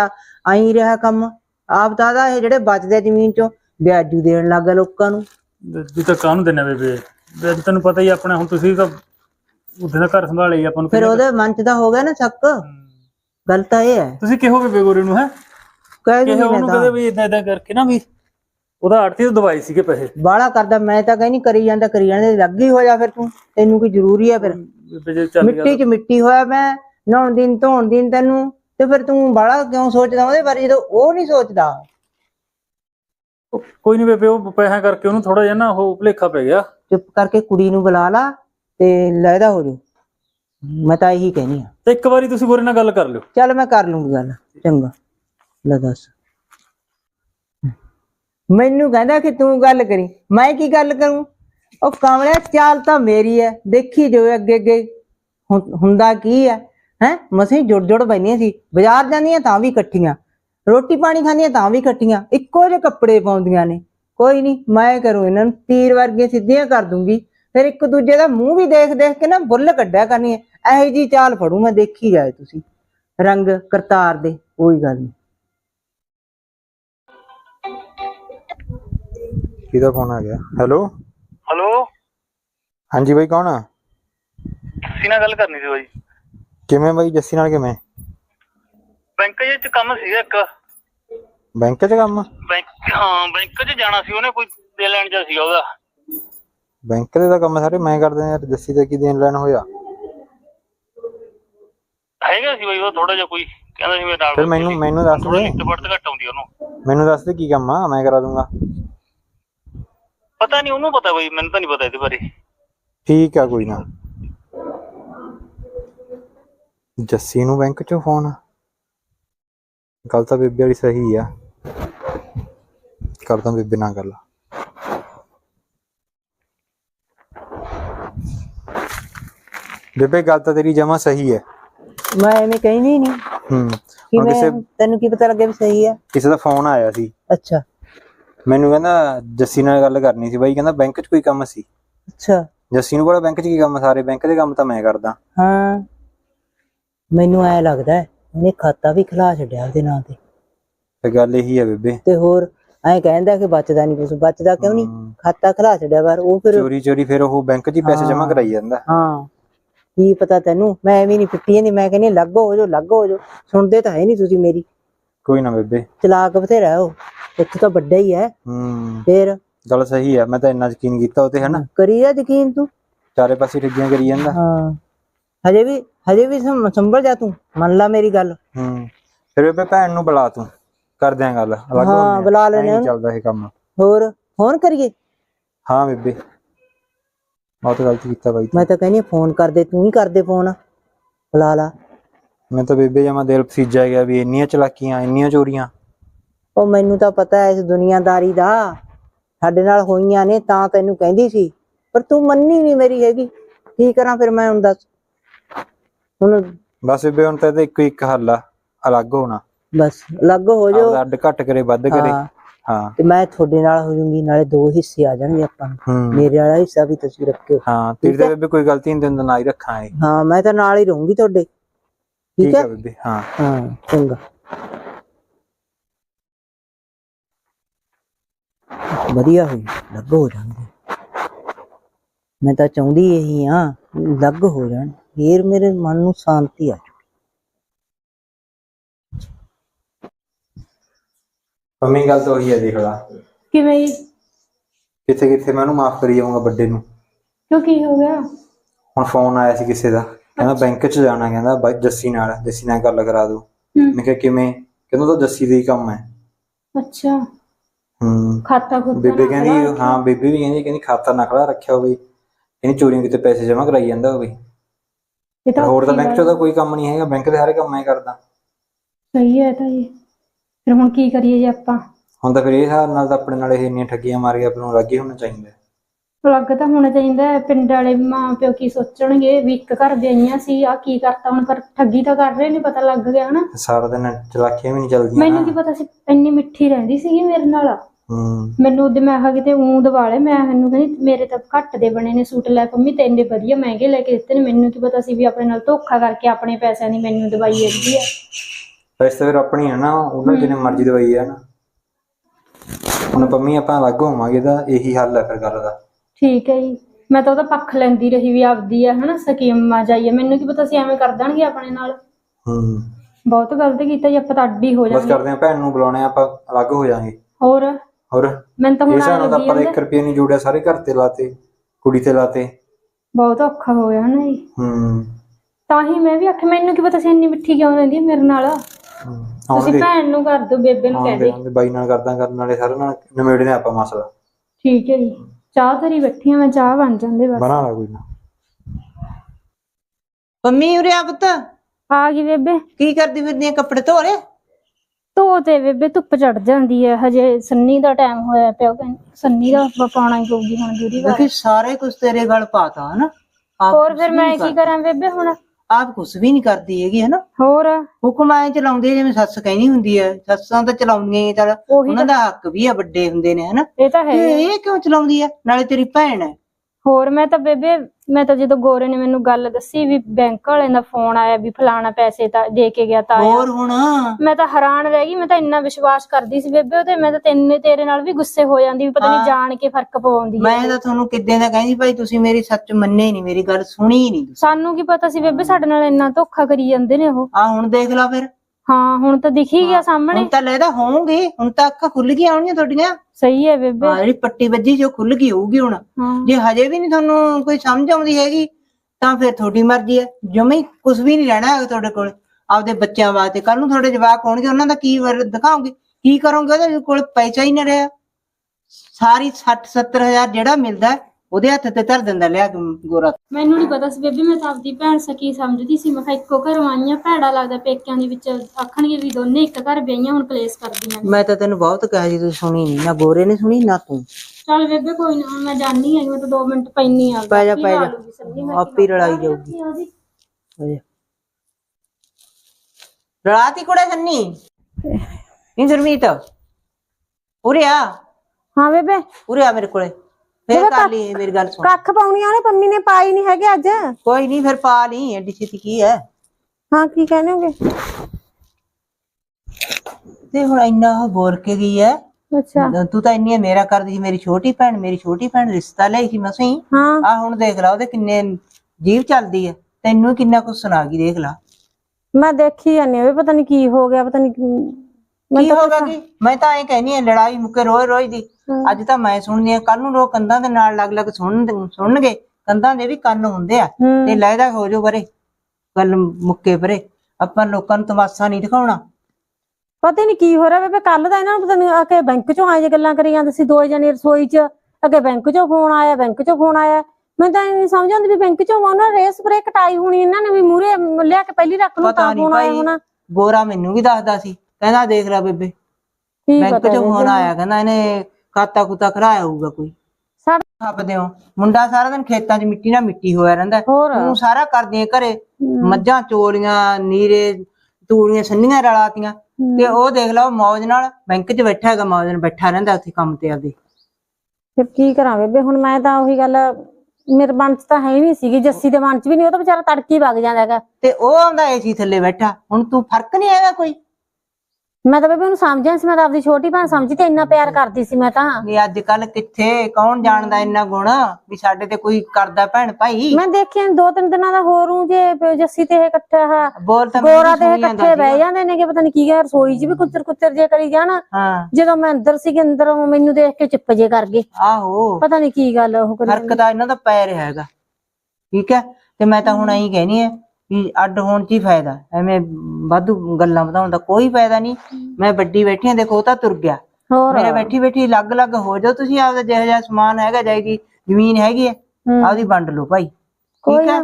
ਆਈ ਰਿਹਾ ਕੰਮ ਆਪ ਤਾਂ ਦਾ ਇਹ ਜਿਹੜੇ ਬਚਦੇ ਜ਼ਮੀਨ ਚੋਂ ਵਿਆਜੂ ਦੇਣ ਲੱਗਾ ਲੋਕਾਂ ਨੂੰ। ਵੀ ਤਾਂ ਕਾਹਨੂੰ ਦੇਣਾ ਬੇਬੇ? ਅੱਜ ਤੈਨੂੰ ਪਤਾ ਹੀ ਆਪਣਾ ਹੁਣ ਤੁਸੀਂ ਤਾਂ ਉਹਦੇ ਦਾ ਘਰ ਸੰਭਾਲੇ ਆਪਾਂ ਨੂੰ ਫਿਰ ਉਹਦੇ ਮਨ ਚ ਤਾਂ ਹੋ ਗਿਆ ਨਾ ਸ਼ੱਕ। ਹੂੰ। ਗੱਲ ਤਾਂ ਇਹ ਹੈ। ਤੁਸੀਂ ਕਿਹੋ ਬੇਬੇ ਗੋਰੇ ਨੂੰ ਹੈ? ਕਹਿ ਉਹਨੂੰ ਕਦੇ ਵੀ ਇਦਾਂ ਇਦਾਂ ਕਰਕੇ ਨਾ ਵੀ ਉਹਦਾ ਆੜਤੀ ਤੋਂ ਦਵਾਈ ਸੀਗੇ ਪੈਸੇ। ਬਾਹਲਾ ਕਰਦਾ ਮੈਂ ਤਾਂ ਕਹਿੰਦੀ ਕਰੀ ਜਾਂਦਾ ਕਰੀ ਜਾਂਦੇ ਲੱਗ ਹੀ ਹੋ ਜਾ ਫਿਰ ਤੂੰ ਤੈਨੂੰ ਕੀ ਜ਼ਰੂਰੀ ਹੈ ਫਿਰ? ਬੇਬੇ ਜੇ ਚੱਲ ਗਿਆ ਮਿੱਟੀ 'ਚ ਮਿੱਟੀ ਹੋਇਆ ਮੈਂ ਨਹਾਉਣ ਦਿਨ ਧੋਣ ਦਿਨ ਤੈਨੂੰ ਤੇ ਫਿਰ ਤੂੰ ਬਾਹਲਾ ਕਿਉਂ ਸੋਚਦਾ ਉਹਦੇ ਬਾਰੇ ਜਦੋਂ ਉਹ ਨਹੀਂ ਸੋਚਦਾ? ਤਾਂ ਕੋਈ ਨਹੀਂ ਬੇਬੇ ਉਹ ਪੈਸਾ ਕਰਕੇ ਉਹਨੂੰ ਥੋੜਾ ਜਿਹਾ ਨਾ ਉਹ ਭੁਲੇਖਾ ਪੈ ਗਿਆ। ਚੁੱਪ ਕਰਕੇ ਕੁੜੀ ਨੂੰ ਬੁਲਾ ਲਾ ਤੇ ਲੈਦਾ ਹੋ ਜੂ ਮੈਂ ਤਾਂ ਇਹੀ ਕਹਿਨੀ ਆ। ਤੇ ਇੱਕ ਵਾਰੀ ਤੁਸੀਂ ਗੋਰੇ ਨਾਲ ਗੱਲ ਕਰ ਲਿਓ। ਚੱਲ ਮੈਂ ਕਰ ਲੂੰਗੀ ਗੱਲ ਚੰਗਾ। ਲੈ ਦੱਸ। ਮੈਨੂੰ ਕਹਿੰਦਾ ਕਿ ਤੂੰ ਗੱਲ ਕਰੀ, ਮੈਂ ਕੀ ਗੱਲ ਕਰੂੰ? ਉਹ ਕਮਲਿਆ, ਚਾਲ ਤਾਂ ਮੇਰੀ ਹੈ ਦੇਖੀ ਜੋ ਅੱਗੇ ਅੱਗੇ। ਹੁੰਦਾ ਕੀ ਹੈ ਹੈ? ਮਸੀਂ ਜੁੜ ਜੁੜ ਬੈਨੀਆਂ ਸੀ, ਬਾਜ਼ਾਰ ਜਾਂਦੀਆਂ ਤਾਂ ਵੀ ਇਕੱਠੀਆਂ, ਰੋਟੀ ਪਾਣੀ ਖਾਂਦੀਆਂ ਤਾਂ ਵੀ ਇਕੱਠੀਆਂ, ਇੱਕੋ ਜਿਹੇ ਕੱਪੜੇ ਪਾਉਂਦੀਆਂ ਨੇ। ਕੋਈ ਨਹੀਂ ਮੈਂ ਕਰੂੰ ਇਹਨਾਂ ਨੂੰ, ਤੀਰ ਵਰਗੇ ਸਿੱਧੀਆਂ ਕਰ ਦੂੰਗੀ। ਫਿਰ ਇੱਕ ਦੂਜੇ ਦਾ ਮੂੰਹ ਵੀ ਦੇਖ ਦੇਖ ਕੇ ਨਾ ਬੁੱਲ ਕੱਢਿਆ ਕਰਨੀ ਹੈ ਇਹੋ ਜੀ ਚਾਲ ਫੜੂ ਮੈਂ, ਦੇਖੀ ਜਾਏ ਤੁਸੀਂ। ਰੰਗ ਕਰਤਾਰ ਦੇ, ਕੋਈ ਗੱਲ ਨਹੀਂ ਕਿਹਦਾ ਫੋਨ ਆ ਗਿਆ? ਹੈਲੋ ਹੈਲੋ ਹਾਂਜੀ ਬਾਈ ਕੌਣ ਆ? ਤੁਸੀਂ ਨਾਲ ਗੱਲ ਕਰਨੀ ਸੀ ਬਾਈ। ਕਿਵੇਂ ਬਾਈ ਜੱਸੀ ਨਾਲ ਕਿਵੇਂ? ਬੈਂਕ ਚ ਕੰਮ ਸੀਗਾ ਇੱਕ। ਬੈਂਕ 'ਚ ਕੰਮ? ਬੈਂਕ ਹਾਂ ਬੈਂਕ 'ਚ ਜਾਣਾ ਸੀ ਉਹਨੇ ਕੋਈ ਦੇ ਲੈਣ ਜਾ ਸੀਗਾ ਉਹਦਾ। ਬੈਂਕ ਦੇ ਤਾਂ ਕੰਮ ਸਾਰੇ ਮੈਂ ਕਰਦਾ ਯਾਰ ਜੱਸੀ ਦਾ ਕੀ ਦੇਣ ਲੈਣ ਹੋਇਆ? ਹੈਗਾ ਸੀ ਬਾਈ ਉਹ ਥੋੜਾ ਜਿਹਾ ਕੋਈ ਕਹਿੰਦਾ ਸੀ ਮੇਰੇ ਨਾਲ ਫਿਰ ਮੈਨੂੰ ਮੈਨੂੰ ਦੱਸ ਦੇ। ਇੱਕ ਪੜਤ ਘੱਟ ਆਉਂਦੀ ਉਹਨੂੰ। ਮੈਨੂੰ ਦੱਸ ਦੇ ਕੀ ਕੰਮ ਆ ਮੈਂ ਕਰਾ ਦੂੰਗਾ। ਪਤਾ ਨਹੀਂ ਉਹਨੂੰ ਪਤਾ ਬਾਈ ਮੈਨੂੰ ਤਾਂ ਨਹੀਂ ਪਤਾ ਇਹਦੇ ਬਾਰੇ ਠੀਕ ਆ ਕੋਈ ਨਾ ਜੱਸੀ ਨੂੰ ਬੈਂਕ 'ਚੋਂ ਫੋਨ ਗੱਲ ਤਾਂ ਬੇਬੇ ਵਾਲੀ ਸਹੀ ਆ ਕਰਦਾ ਬੇਬੇ ਨਾਲ ਗੱਲ ਬੇਬੇ ਗੱਲ ਤਾਂ ਤੇਰੀ ਜਮਾ ਸਹੀ ਹੈ ਮੈਂ ਐਵੇਂ ਕਹਿੰਦੀ ਨਹੀਂ ਹੂੰ ਕਿ ਹੁਣ ਮੈਂ ਕਿਸੇ ਤੈਨੂੰ ਕੀ ਪਤਾ ਲੱਗਿਆ ਵੀ ਸਹੀ ਹੈ ਕਿਸੇ ਦਾ ਫੋਨ ਆਇਆ ਸੀ ਅੱਛਾ ਮੈਨੂੰ ਕਹਿੰਦਾ ਜੱਸੀ ਨਾਲ ਗੱਲ ਕਰਨੀ ਸੀ ਬਾਈ ਕਹਿੰਦਾ ਬੈਂਕ 'ਚ ਕੋਈ ਕੰਮ ਸੀ। ਅੱਛਾ। ਜੱਸੀ ਨੂੰ ਬੜਾ ਬੈਂਕ 'ਚ ਕੀ ਕੰਮ ਸਾਰੇ ਬੈਂਕ ਦੇ ਕੰਮ ਤਾਂ ਮੈਂ ਕਰਦਾ। ਹਾਂ। ਮੈਨੂੰ ਐ ਲੱਗਦਾ ਹੈ, ਉਹਨੇ ਖਾਤਾ ਵੀ ਖਿਲਾ ਛੱਡਿਆ ਉਹਦੇ ਨਾਂ ਤੇ। ਤੇ ਗੱਲ ਇਹੀ ਆ ਬੇਬੇ। ਤੇ ਹੋਰ ਐ ਕਹਿੰਦਾ ਕਿ ਬਚਦਾ ਨਹੀਂ ਕੁਛ ਬਚਦਾ ਕਿਉਂ ਨਹੀਂ ਹਮ, ਖਾਤਾ ਖਿਲਾ ਛੱਡਿਆ ਪਰ ਉਹ ਫਿਰ ਚੋਰੀ ਚੋਰੀ ਫਿਰ ਉਹ ਬੈਂਕ 'ਚ ਹੀ ਪੈਸੇ ਜਮ੍ਹਾਂ। ਕਰਾਈ ਜਾਂਦਾ। ਹਾਂ। ਕੀ ਪਤਾ ਤੈਨੂੰ? ਮੈਂ ਐਵੇਂ ਨਹੀਂ ਪਿੱਟੀ ਜਾਂਦੀ ਮੈਂ ਕਹਿੰਦੀ ਲੱਗ ਹੋ ਜੋ ਲੱਗ ਹੋ ਜੋ ਸੁਣਦੇ ਤਾਂ ਹੈ ਨਹੀਂ ਤੁਸੀਂ ਮੇਰੀ। ਕੋਈ ਨਾ ਬੇਬੇ। ਚਲਾਕ ਬਥੇਰਾ ਉਹ। ਇੱਥੇ ਤਾਂ ਵੱਡਾ ਹੀ ਹੈ। ਹੂੰ। ਫੇਰ? ਗੱਲ ਸਹੀ ਆ ਮੈਂ ਤਾਂ ਇੰਨਾ ਯਕੀਨ ਕੀਤਾ ਉਤੇ ਹਨਾ? ਕਰੀ ਜਾ ਯਕੀਨ ਤੂੰ। ਚਾਰੇ ਪਾਸੇ ਠੱਗੀਆਂ ਕਰੀ ਜਾਂਦਾ। ਹਾਂ। ਹਜੇ ਵੀ ਹਜੇ ਵੀ ਸੰ- ਸੰਭਲ ਜਾ ਤੂੰ। ਮੰਨ ਲਾ ਮੇਰੀ ਗੱਲ। ਹੂੰ। ਫਿਰ ਬੇਬੇ ਭੈਣ ਨੂੰ ਬੁਲਾ ਤੂੰ। ਕਰਦੇ ਆਂ ਗੱਲ। ਅਲੱਗ ਹਾਂ, ਹੁੰਦੇ ਆਂ। ਬੁਲਾ ਐਂ ਲੈਂਦੇ ਆਂ। ਚੱਲਦਾ ਇਹ ਕੰਮ। ਹੋਰ? ਫੋਨ ਕਰੀਏ? ਹਾਂ ਬੇਬੇ। ਬਹੁਤ ਗਲਤ ਕੀਤਾ ਬਾਈ ਤੂੰ। ਮੈਂ ਤਾਂ ਕਹਿੰਦੀ ਹਾਂ ਫੋਨ ਕਰ ਦੇ ਤੂੰ ਹੀ ਕਰ ਦੇ ਫੋਨ। ਬੁਲਾ ਲਾ। ਮੈਂ ਤਾਂ ਬੇਬੇ ਜਮਾ ਦਿਲ ਪਸੀਜਾ ਗਿਆ ਵੀ ਇੰਨੀਆਂ ਚਲਾਕੀਆਂ ਇੰਨੀਆਂ ਚੋਰੀਆਂ। ਉਹ ਮੈਨੂੰ ਤਾਂ ਪਤਾ ਹੈ ਇਸ ਦੁਨੀਆਦਾਰੀ ਦਾ। ਸਾਡੇ ਨਾਲ ਹੋਈਆਂ ਨੇ ਤਾਂ ਤੈਨੂੰ ਕਹਿੰਦੀ ਸੀ। ਪਰ ਤੂੰ ਮੰਨੀ ਨਹੀਂ ਮੇਰੀ ਹੈਗੀ। ਕੀ ਕਰਾਂ ਫਿਰ ਮੈਂ ਹੁਣ ਦੱਸ? ਹੁਣ ਬਸ ਬੇਬੇ ਹੁਣ ਤਾਂ ਇੱਕੋ ਇੱਕ ਹੱਲ ਆ। ਅਲੱਗ ਹੋਣਾ। ਬਸ ਅਲੱਗ ਹੋ ਜਾਓ। ਅੱਡ ਘੱਟ ਕਰੇ ਵੱਧ ਕਰੇ। ਹਾਂ। ਤੇ ਮੈਂ ਤੁਹਾਡੇ ਨਾਲ ਹੋ ਜੂੰਗੀ ਨਾਲੇ ਦੋ ਹਿੱਸੇ ਆ ਜਾਣਗੇ ਆਪਾਂ ਮੇਰੇ ਵਾਲਾ ਹਿੱਸਾ ਵੀ ਤੁਸੀਂ ਰੱਖਿਓ। ਹਾਂ ਤੇਰੀ ਤਾਂ ਬੇਬੇ ਕੋਈ ਗਲਤੀ ਨਹੀਂ ਦਿੰਦਾ ਨਾ ਹੀ ਰੱਖਾਂਗੇ ਹਾਂ ਮੈਂ ਤਾਂ ਨਾਲ ਹੀ ਰਹੂੰਗੀ ਤੁਹਾਡੇ। ਠੀਕ ਹੈ ਹੈ? ਬੇਬੇ ਹਾਂ। ਹਾਂ ਚੰਗਾ। ਵਧੀਆ ਹੋਈ ਲੱਗ ਹੋ ਜਾਣਗੇ ਮੈਂ ਤਾਂ ਚਾਹੁੰਦੀ ਇਹੀ ਆ ਲੱਗ ਹੋ ਜਾਣ ਫੇਰ ਮੇਰੇ ਮਨ ਨੂੰ ਸ਼ਾਂਤੀ ਆ। ਮੰਮੀ ਗੱਲ ਤਾਂ ਉਹੀ ਹੈ ਦੇਖ ਲਾ। ਕਿਵੇਂ ਜੀ? ਕਿੱਥੇ ਕਿੱਥੇ ਮੈਂ ਉਹਨੂੰ ਮਾਫ ਕਰੀ ਜਾਊਂਗਾ ਵੱਡੇ ਨੂੰ। ਕਿਉਂ ਕੀ ਹੋ ਗਿਆ? ਹੁਣ ਫੋਨ ਆਇਆ ਸੀ ਕਿਸੇ ਦਾ ਕਹਿੰਦਾ ਬੈਂਕ 'ਚ ਜਾਣਾ ਕਹਿੰਦਾ ਬਾਈ ਜੱਸੀ ਨਾਲ ਜੱਸੀ ਨਾਲ ਗੱਲ ਕਰਾ ਹੂੰ। ਮੈਂ ਕਿਹਾ ਕਿਵੇਂ? ਕਹਿੰਦਾ ਉਹ ਤਾਂ ਜੱਸੀ ਦਾ ਹੀ ਕੰਮ ਹੈ। ਅੱਛਾ। ਹੂੰ। ਖਾਤਾ ਖੁੱਤਾ ਬੇਬੇ ਕਹਿੰਦੀ ਹਾਂ ਬੇਬੇ ਵੀ ਕਹਿੰਦੀ ਕਹਿੰਦੀ ਖਾਤਾ ਨਾ ਖੜਾ ਰੱਖਿਆ ਹੋਵੇ। ਕਹਿੰਦੀ ਚੋਰੀਆਂ ਕਿਤੇ ਪੈਸੇ ਜਮ੍ਹਾਂ ਕਰਾਈ ਜਾਂਦਾ ਹੋਵੇ। ਇਹ ਤਾਂ ਹੋਰ ਤਾਂ ਬੈਂਕ 'ਚ ਉਹਦਾ ਕੋਈ ਕੰਮ ਨਹੀਂ ਹੈਗਾ ਬੈਂਕ ਦੇ ਸਾਰੇ ਕੰਮ ਮੈਂ ਕਰਦਾ। ਸਹੀ ਹੈ ਤਾਂ ਜੀ। ਫਿਰ ਹੁਣ ਕੀ ਕਰੀਏ ਜੀ ਆਪਾਂ? ਹੁਣ ਤਾਂ ਫਿਰ ਇਹ ਹਿਸਾਬ ਨਾਲ ਤਾਂ ਆਪਣੇ ਨਾਲ ਇਹ ਇੰਨੀਆਂ ਠੱਗੀਆਂ ਮਾਰ ਗਿਆ ਆਪਣੇ ਨੂੰ ਲੱਗੇ ਹੋਣਾ ਚਾਹੀਦਾ ਅਲੱਗ ਤਾਂ ਹੋਣਾ ਚਾਹੀਦਾ ਹੈ। ਪਿੰਡ ਵਾਲੇ ਮਾਂ ਪਿਓ ਕੀ ਸੋਚਣਗੇ? ਵੀ ਇੱਕ ਘਰ ਦੇ ਆਈਆਂ ਸੀ ਆ ਕੀ ਕਰਤਾ ਹੁਣ? ਪਰ ਠੱਗੀ ਤਾਂ ਕਰ ਰਹੇ ਨੇ ਪਤਾ ਲੱਗ ਗਿਆ ਹਨਾ। ਸਾਰਾ ਦਿਨ ਚਲਾਕੀਆਂ ਵੀ ਨਹੀਂ ਚੱਲਦੀਆਂ ਮੈਨੂੰ ਕੀ ਪਤਾ ਸੀ ਇੰਨੀ ਮਿੱਠੀ ਰਹਿੰਦੀ ਸੀਗੀ ਮੇਰੇ ਨਾਲ। ਹੂੰ। ਮੈਨੂੰ ਉਹਦੇ ਮੈਂ ਕਿਹਾ ਕਿਤੇ ਊਂ ਦਵਾਲੇ ਮੈਂ ਇਹਨੂੰ ਕਹਿੰਦੀ ਮੇਰੇ ਤਾਂ ਘੱਟ ਦੇ ਬਣੇ ਨੇ ਸੂਟ ਲੈ ਪੰਮੀ ਤੇ ਇੰਨੇ ਵਧੀਆ ਮਹਿੰਗੇ ਲੈ ਕੇ ਦਿੱਤੇ ਨੇ ਮੈਨੂੰ ਕੀ ਪਤਾ ਸੀ ਵੀ ਆਪਣੇ ਨਾਲ ਧੋਖਾ ਕਰਕੇ ਆਪਣੇ ਪੈਸਿਆਂ ਦੀ ਮੈਨੂੰ ਦਵਾਈ ਜਾਂਦੀ ਹੈ ਪੈਸੇ ਫਿਰ ਆਪਣੀ ਆ ਨਾ ਉਹਨਾਂ ਜਿਹਨੇ ਮਰਜ਼ੀ ਦਵਾਈ ਆ ਨਾ। ਹੁਣ ਪੰਮੀ ਆਪਾਂ ਅਲੱਗ ਹੋਵਾਂਗੇ ਤਾਂ ਇਹੀ ਹੱਲ ਹੈ ਫਿਰ ਗੱਲ ਦਾ। ਠੀਕ ਹੈ ਜੀ। ਮੈਂ ਤਾਂ ਉਹਦਾ ਪੱਖ ਲੈਂਦੀ ਰਹੀ ਵੀ ਆਪਦੀ ਆ ਹਨਾ ਸਕੀਮਾਂ ਜਾਈਏ ਮੈਨੂੰ ਕੀ ਪਤਾ ਸੀ ਐਵੇਂ ਕਰ ਦੇਣਗੇ ਆਪਣੇ ਨਾਲ। ਹੂੰ। ਬਹੁਤ ਗਲਤ ਕੀਤਾ ਜੀ ਆਪਾਂ ਤਾਂ ਅੱਡ ਹੀ ਹੋ ਬਸ ਕਰਦੇ ਆ ਭੈਣ ਨੂੰ ਬੁਲਾਉਣੇ ਆ, ਆਪਾਂ ਅਲੱਗ ਹੋ ਜਾਾਂਗੇ ਹੋਰ? ਹੋਰ? ਮੈਨੂੰ ਤਾਂ ਹੁਣ ਆ ਨਾਲ ਆਪਾਂ ਜਾਂਦਾ। 1 ਰੁਪਏ ਨਹੀਂ ਜੋੜਿਆ ਸਾਰੇ ਘਰ ਤੇ ਲਾਤੇ ਕੁੜੀ ਤੇ ਲਾਤੇ। ਬਹੁਤ ਔਖਾ ਹੋ ਗਿਆ ਹਨਾ ਜੀ। ਹੂੰ। ਤਾਂ ਹੀ ਮੈਂ ਵੀ ਆਖਿਆ ਮੈਨੂੰ ਕੀ ਪਤਾ ਸੀ ਇੰਨੀ ਮਿੱਠੀ ਕਿਉਂ ਰਹਿੰਦੀ ਹੈ ਮੇਰੇ ਨਾਲ। ਤੁਸੀਂ ਦੇ ਭੈਣ ਨੂੰ ਕਰ ਦਿਓ ਬੇਬੇ ਨੂੰ ਕਹਿ ਦੇ ਦੇ। ਦੇ ਬਾਈ ਨਾਲ ਕਰਦਾ ਕਰਨ ਵਾਲੇ ਸਾਰੇ ਨਾਲ ਨਿਮੇੜਦੇ ਆਪਾਂ ਮਸਲਾ। ਠੀਕ ਹੈ ਜੀ। ਚਾਹ ਧਰੀ ਬੈਠੀ ਆ ਮੈਂ ਚਾਹ ਬਣ ਜਾਂਦੇ ਬਸ। ਬਣਾ ਲਾ ਕੋਈ ਨਾ। ਮੰਮੀ ਉਰੇ ਆ ਪੁੱਤ। ਆ ਗਈ ਬੇਬੇ। ਕੀ ਕਰਦੀ ਫਿਰਦੀ ਆਂ? ਕੱਪੜੇ ਧੋ ਰਹੇ ਧੋ ਤੇ ਬੇਬੇ ਧੁੱਪ ਚੜ ਜਾਂਦੀ ਹੈ ਹਜੇ ਸੰਨੀ ਦਾ ਟਾਈਮ ਹੋਇਆ ਪਿਆ ਕਹਿੰਦੀ ਸੰਨੀ ਦਾ ਪ- ਪਾਉਣਾ ਹੀ ਪਊਗੀ ਹੁਣ ਦੂਰੀ ਵਾਰ। ਦੇਖੀ ਸਾਰੇ ਕੁਝ ਤੇਰੇ ਗਲ ਪਾਤਾ ਹਨਾ? ਆਪ ਹੋਰ ਕੁਛ ਫਿਰ ਵੀ ਮੈਂ ਕੀ ਕਰਦੀ। ਕਰਾਂ ਬੇਬੇ ਹੁਣ? ਆਪ ਕੁਝ ਵੀ ਨਹੀਂ ਕਰਦੀ ਹੈਗੀ ਹਨਾ? ਹੋਰ? ਹੁਕਮ ਐ ਚਲਾਉਂਦੇ ਜਿਵੇਂ ਸੱਸ ਕਹਿਣੀ ਹੁੰਦੀ ਹੈ ਸੱਸਾਂ ਤਾਂ ਚਲਾਉਂਦੀਆਂ ਹੀ ਚੱਲ ਉਹੀ ਉਹਨਾਂ ਦਾ ਹੱਕ ਵੀ ਆ ਵੱਡੇ ਹੁੰਦੇ ਨੇ ਹਨਾ? ਇਹ ਤਾਂ ਹੈ ਤੇ ਇਹ ਕਿਉਂ ਚਲਾਉਂਦੀ ਆ? ਨਾਲੇ ਤੇਰੀ ਭੈਣ ਹੈ। ਹੋਰ ਮੈਂ ਤਾਂ ਬੇਬੇ ਮੈਂ ਤਾਂ ਜਦੋਂ ਗੋਰੇ ਨੇ ਮੈਨੂੰ ਗੱਲ ਦੱਸੀ ਵੀ ਬੈਂਕ ਵਾਲਿਆਂ ਦਾ ਫੋਨ ਆਇਆ ਵੀ ਫਲਾਣਾ ਪੈਸੇ ਤਾਂ ਦੇ ਕੇ ਗਿਆ ਤਾਂ ਹੋਰ ਹੁਣ? ਮੈਂ ਤਾਂ ਹੈਰਾਨ ਰਹਿ ਗਈ ਮੈਂ ਤਾਂ ਇੰਨਾ ਵਿਸ਼ਵਾਸ ਕਰਦੀ ਸੀ ਬੇਬੇ ਉਹਤੇ ਮੈਂ ਤਾਂ ਤੈਨੂੰ ਤੇਰੇ ਨਾਲ ਵੀ ਗੁੱਸੇ ਹੋ ਜਾਂਦੀ ਵੀ ਪਤਾ ਨਹੀਂ। ਜਾਣ ਕੇ ਫ਼ਰਕ ਪਵਾਉਂਦੀ ਹੈ। ਮੈਂ ਤਾਂ ਤੁਹਾਨੂੰ ਕਿੱਦਾਂ ਦਾ ਕਹਿੰਦੀ ਭਾਈ ਤੁਸੀਂ ਮੇਰੀ ਸੱਚ ਮੰਨੇ ਨਹੀਂ ਮੇਰੀ ਗੱਲ ਸੁਣੀ ਨਹੀਂ ਸਾਨੂੰ ਕੀ ਪਤਾ ਸੀ ਬੇਬੇ ਸਾਡੇ ਨਾਲ ਇੰਨਾ ਧੋਖਾ ਕਰੀ ਜਾਂਦੇ ਨੇ ਉਹ। ਆ ਹੁਣ ਦੇਖ ਲਾ ਫਿਰ। ਹਾਂ ਹੁਣ ਤਾਂ ਦਿਖ ਹੀ ਗਿਆ ਸਾਹਮਣੇ। ਹੁਣ ਤਾਂ ਲੈਦਾ ਹੋਣਗੇ ਹੁਣ ਤਾਂ ਅੱਖਾਂ ਖੁੱਲ ਗਈਆਂ ਹੋਣਗੀਆਂ ਤੁਹਾਡੀਆਂ। ਸਹੀ ਹੈ ਬੇਬੇ। ਹਾਂ ਜਿਹੜੀ ਪੱਟੀ ਵੱਜੀ ਜੋ ਖੁੱਲ ਗਈ ਹੋਊਗੀ ਹੁਣ। ਹਾਂ। ਜੇ ਹਜੇ ਵੀ ਨਹੀਂ ਤੁਹਾਨੂੰ ਕੋਈ ਸਮਝ ਆਉਂਦੀ ਹੈਗੀ ਤਾਂ ਫਿਰ ਤੁਹਾਡੀ ਮਰਜ਼ੀ ਹੈ। ਜਮੇ ਕੁਝ ਵੀ ਨਹੀਂ ਰਹਿਣਾ ਹੈਗਾ ਤੁਹਾਡੇ ਕੋਲ। ਆਪਦੇ ਬੱਚਿਆਂ ਵਾਸਤੇ। ਕੱਲ ਨੂੰ ਤੁਹਾਡੇ ਜਵਾਕ ਹੋਣਗੇ ਉਹਨਾਂ ਦਾ ਕੀ ਵਰ ਦਿਖਾਓਗੇ। ਕੀ ਕਰੋਗੇ ਉਹਦੇ ਕੋਲ? ਪੈਸਾ ਹੀ ਨਾ ਰਿਹਾ। ਸਾਰੀ 60 70 ਹਜ਼ਾਰ ਜਿਹੜਾ ਮਿਲਦਾ ਹੈ, ਉਹਦੇ ਹੱਥ ਤੇ ਧਰ ਦਿੰਦਾ ਲਿਆ ਕੇ ਗੋਰਾ। ਮੈਨੂੰ ਨਹੀਂ ਪਤਾ ਸੀ ਬੇਬੇ ਮੈਂ ਤਾਂ ਆਪਦੀ ਭੈਣ ਸਕੀ ਸਮਝਦੀ ਸੀ। ਮੈਂ ਕਿਹਾ ਇੱਕੋ ਘਰੋਂ ਆਈਆਂ ਭੈੜਾ ਲੱਗਦਾ ਪੇਕਿਆਂ ਦੇ ਵਿੱਚ। ਆਖਣਗੇ ਵੀ ਦੋਨੇ ਇੱਕ ਘਰ ਵਿਆਹੀਆਂ ਹੁਣ ਕਲੇਸ਼ ਕਰਦੀਆਂ ਨੇ ਮੈਂ ਤਾਂ ਤੈਨੂੰ ਬਹੁਤ ਕਹਿ ਜੀ ਤੂੰ ਸੁਣੀ ਨਹੀਂ ਨਾ ਗੋਰੇ ਨੇ ਸੁਣੀ ਨਾ ਤੂੰ। ਚੱਲ ਬੇਬੇ ਕੋਈ ਨਾ ਮੈਂ ਜਾਣੀ ਆ ਮੈਂ ਤਾਂ 2 ਮਿੰਟ ਪੈਣੀ ਆ। ਪੈ ਜਾ ਪੈ ਜਾ। ਆਪੇ ਹੀ ਲੜਾਈ ਜਾਊਗੀ। ਰਾਤੀ ਕੁੜੇ ਸੰਨੀ ਨਹੀਂ ਜਰਮੀਤ? ਉਰੇ ਆ। ਹਾਂ ਬੇਬੇ। ਉਰੇ ਆ ਮੇਰੇ ਕੋਲੇ। ਫੇਰ ਕਰ ਲਈ ਮੇਰੀ ਗੱਲ ਸੁਣ। ਕੱਖ ਪਾਉਣੀਆਂ ਨੇ ਪੰਮੀ ਨੇ ਪਾਈ ਨਹੀਂ ਹੈਗੇ ਅੱਜ। ਕੋਈ ਨਹੀਂ ਫਿਰ ਪਾ ਲਈ ਐਡੀ ਛੇਤੀ ਕੀ ਹੈ ਹਾਂ ਕੀ ਕਹਿੰਦੇ ਹੋਗੇ ਤੇ ਹੁਣ ਇੰਨਾ ਬੋਲ ਕੇ ਗਈ ਹੈ ਅੱਛਾ। ਤੂੰ ਤਾਂ ਇੰਨੀ ਮੇਰਾ ਕਰਦੀ ਸੀ ਮੇਰੀ ਛੋਟੀ ਭੈਣ ਮੇਰੀ ਛੋਟੀ ਭੈਣ ਰਿਸ਼ਤਾ ਲਈ ਸੀ ਮਸੀਂ ਹਾਂ। ਆ ਹੁਣ ਦੇਖ ਲਾ ਉਹਦੇ ਕਿੰਨੇ ਜੀਵ ਚੱਲਦੀ ਹੈ ਤੈਨੂੰ ਕਿੰਨਾ ਕੁਝ ਸੁਣਾ ਗਈ ਦੇਖ ਲਾ। ਮੈਂ ਦੇਖੀ ਜਾਂਦੀ ਹਾਂ ਪਤਾ ਨਹੀਂ ਕੀ ਹੋ ਗਿਆ ਪਤਾ ਨਹੀਂ ਕੀ ਹੋਗਾ ਕੁਛ- ਕੀ? ਮੈਂ ਤਾਂ ਐਂ ਕਹਿਨੀ ਆ ਲੜਾਈ ਮੁੱਕੇ ਰੋਜ਼ ਰੋਜ਼ ਦੀ। ਅੱਜ ਤਾਂ ਮੈਂ ਸੁਣਦੀ ਆ ਕੱਲ ਨੂੰ ਲੋਕ ਕੰਧਾਂ ਦੇ ਨਾਲ ਲੱਗ ਲੱਗ ਸੁਣਨ ਸੁਣਨਗੇ। ਕੰਧਾਂ ਦੇ ਵੀ ਕੰਨ ਹੁੰਦੇ ਆ ਤੇ ਲੈਦਾ ਹੋ ਜੋ ਬਰੇ ਗੱਲ ਮੁੱਕੇ ਪਰੇ। ਆਪਾਂ ਲੋਕਾਂ ਨੂੰ ਤਮਾਸ਼ਾ ਨਹੀਂ ਦਿਖਾਉਣਾ। ਪਤਾ ਨਹੀਂ ਕੀ ਹੋ ਰਿਹਾ ਬੇਬੇ ਕੱਲ ਦਾ ਇਹਨਾਂ ਨੂੰ ਪਤਾ ਨਹੀਂ ਆ ਕੇ ਬੈਂਕ ਚੋਂ ਆਏ ਜੇ ਗੱਲਾਂ ਕਰੀ ਜਾਂਦੇ ਸੀ ਦੋ ਜਣੇ ਰਸੋਈ 'ਚ ਅੱਗੇ ਬੈਂਕ ਚੋਂ ਫੋਨ ਆਇਆ ਬੈਂਕ ਚੋਂ ਫੋਨ ਆਇਆ। ਮੈਂ ਤਾਂ ਨਹੀਂ ਸਮਝ ਆਉਂਦੀ ਵੀ ਬੈਂਕ ਚੋਂ ਉਹਨਾਂ ਰੇਸ ਸਪਰੇ ਕਟਾਈ ਹੋਣੀ ਇਹਨਾਂ ਨੇ ਵੀ ਮੂਰੇ ਲਿਆ ਕੇ ਪਹਿਲੀ ਰੱਖ ਪਤਾ ਤਾਂ ਫੋਨ ਆਇਆ। ਹੋਣਾ। ਗੋਰਾ ਮੈਨੂੰ ਵੀ ਦੱਸਦਾ ਸੀ ਕਹਿੰਦਾ ਦੇਖ ਲੈ ਬੇਬੇ। ਬੈਂਕ ਚੋਂ ਫੋਨ ਆਇਆ ਕਹਿੰਦਾ ਇਹਨੇ ਖਾਤਾ ਕੁਤਾ ਖੜਾਇਆ ਹੋਊਗਾ ਕੋਈ। ਸਾਡਾ- ਥੱਪਦੇ ਹੋ। ਮੁੰਡਾ ਸਾਰਾ ਦਿਨ ਖੇਤਾਂ 'ਚ ਮਿੱਟੀ ਨਾਲ ਮਿੱਟੀ ਹੋਇਆ ਰਹਿੰਦਾ ਹੋਰ। ਤੂੰ ਸਾਰਾ ਕਰਦੀਆਂ ਘਰੇ। ਮੱਝਾਂ ਚੋਲੀਆਂ ਨੀਰੇ ਤੂੜੀਆਂ ਸੰਨੀਆਂ ਰਲਾਤੀਆਂ। ਤੇ ਉਹ ਦੇਖ ਲਓ ਮੌਜ ਨਾਲ ਬੈਂਕ 'ਚ ਬੈਠਾ ਹੈਗਾ ਮੌਜ ਨਾਲ ਬੈਠਾ ਰਹਿੰਦਾ ਉੱਥੇ ਕੰਮ ਤੇ ਆਪਦੇ। ਫਿਰ ਕੀ ਕਰਾਂ ਬੇਬੇ? ਹੁਣ ਮੈਂ ਤਾਂ ਉਹੀ ਗੱਲ ਮੇਰੇ ਮਨ 'ਚ ਤਾਂ ਹੈ ਹੀ ਨਹੀਂ ਸੀਗੀ। ਜੱਸੀ ਦੇ ਮਨ 'ਚ ਵੀ ਨਹੀਂ ਉਹ ਤਾਂ ਵਿਚਾਰਾ ਤੜਕੀ ਵਗ ਜਾਂਦਾ ਹੈਗਾ। ਤੇ ਉਹ ਆਉਂਦਾ ਏਸੀ ਥੱਲੇ ਬੈਠਾ। ਹੁਣ ਤੂੰ ਫ਼ਰਕ ਨਹੀਂ ਹੈਗਾ ਕੋਈ? ਮੈਂ ਤਾਂ ਬੇਬੇ ਉਹਨੂੰ ਸਮਝਿਆ ਸੀ ਮੈਂ ਤਾਂ ਆਪਦੀ ਛੋਟੀ ਭੈਣ ਸਮਝੀ ਤੇ ਇੰਨਾ ਪਿਆਰ ਕਰਦੀ ਸੀ ਮੈਂ ਤਾਂ। ਵੀ ਅੱਜ ਕੱਲ ਕਿੱਥੇ ਕੌਣ ਜਾਣਦਾ ਇੰਨਾ ਗੁਣ? ਵੀ ਸਾਡੇ ਤੇ ਕੋਈ ਕਰਦਾ ਭੈਣ ਭਾਈ? ਮੈਂ ਦੇਖਿਆ ਦੋ ਤਿੰਨ ਦਿਨਾਂ ਦਾ ਹੋਰ ਹੂੰ ਜੇ ਜੱਸੀ ਤੇ ਇਹ ਇਕੱਠਾ ਹਾ ਬੋਲ ਤਾਂ ਮੈਨੂੰ ਗੋਰਾ ਤੇ ਇਹ ਸੁਣੀ ਜਾਂਦਾ ਇਕੱਠੇ ਬਹਿ ਸੀਗਾ। ਜਾਂਦੇ ਨੇ ਕਿ ਪਤਾ ਨਹੀਂ ਕੀ ਹੈ ਰਸੋਈ 'ਚ ਵੀ ਕੁੱਤਰ ਕੁੱਤਰ ਜੇ ਕਰੀ ਜਾਣ। ਹਾਂ। ਜਦੋਂ ਮੈਂ ਅੰਦਰ ਸੀ ਅੰਦਰ ਉਹ ਮੈਨੂੰ ਦੇਖ ਕੇ ਚੁੱਪ ਜੇ ਕਰ ਗਏ। ਆਹੋ। ਪਤਾ ਨਹੀਂ ਕੀ ਗੱਲ ਉਹ ਕਰੀ ਫ਼ਰਕ ਤਾਂ ਇਹਨਾਂ ਦਾ ਪੈ ਰਿਹਾ ਹੈਗਾ। ਠੀਕ ਹੈ? ਤੇ ਮੈਂ ਤਾਂ ਹੁਣ ਐਂ ਕਹਿਨੀ ਹੈ ਵੀ ਅੱਡ ਹੋਣ 'ਚ ਹੀ ਫਾਇਦਾ। ਐਵੇਂ ਵਾਧੂ ਗੱਲਾਂ ਵਧਾਉਣ ਦਾ ਕੋਈ ਫਾਇਦਾ ਨਹੀਂ। ਮੈਂ ਵੱਡੀ ਬੈਠੀ ਹਾਂ ਦੇਖੋ ਉਹ ਤਾਂ ਤੁਰ ਗਿਆ। ਹੋਰ। ਮੇਰੇ ਬੈਠੀ ਬੈਠੀ ਅਲੱਗ-ਅਲੱਗ ਹੋ ਜਾਓ ਤੁਸੀਂ ਆਪਦਾ ਜਿਹੋ ਜਿਹਾ ਸਮਾਨ ਹੈਗਾ ਜਾਏਗੀ ਜ਼ਮੀਨ ਹੈਗੀ ਹੈ। ਆਪਦੀ ਵੰਡ ਲਓ ਭਾਈ। ਠੀਕ ਹੈ।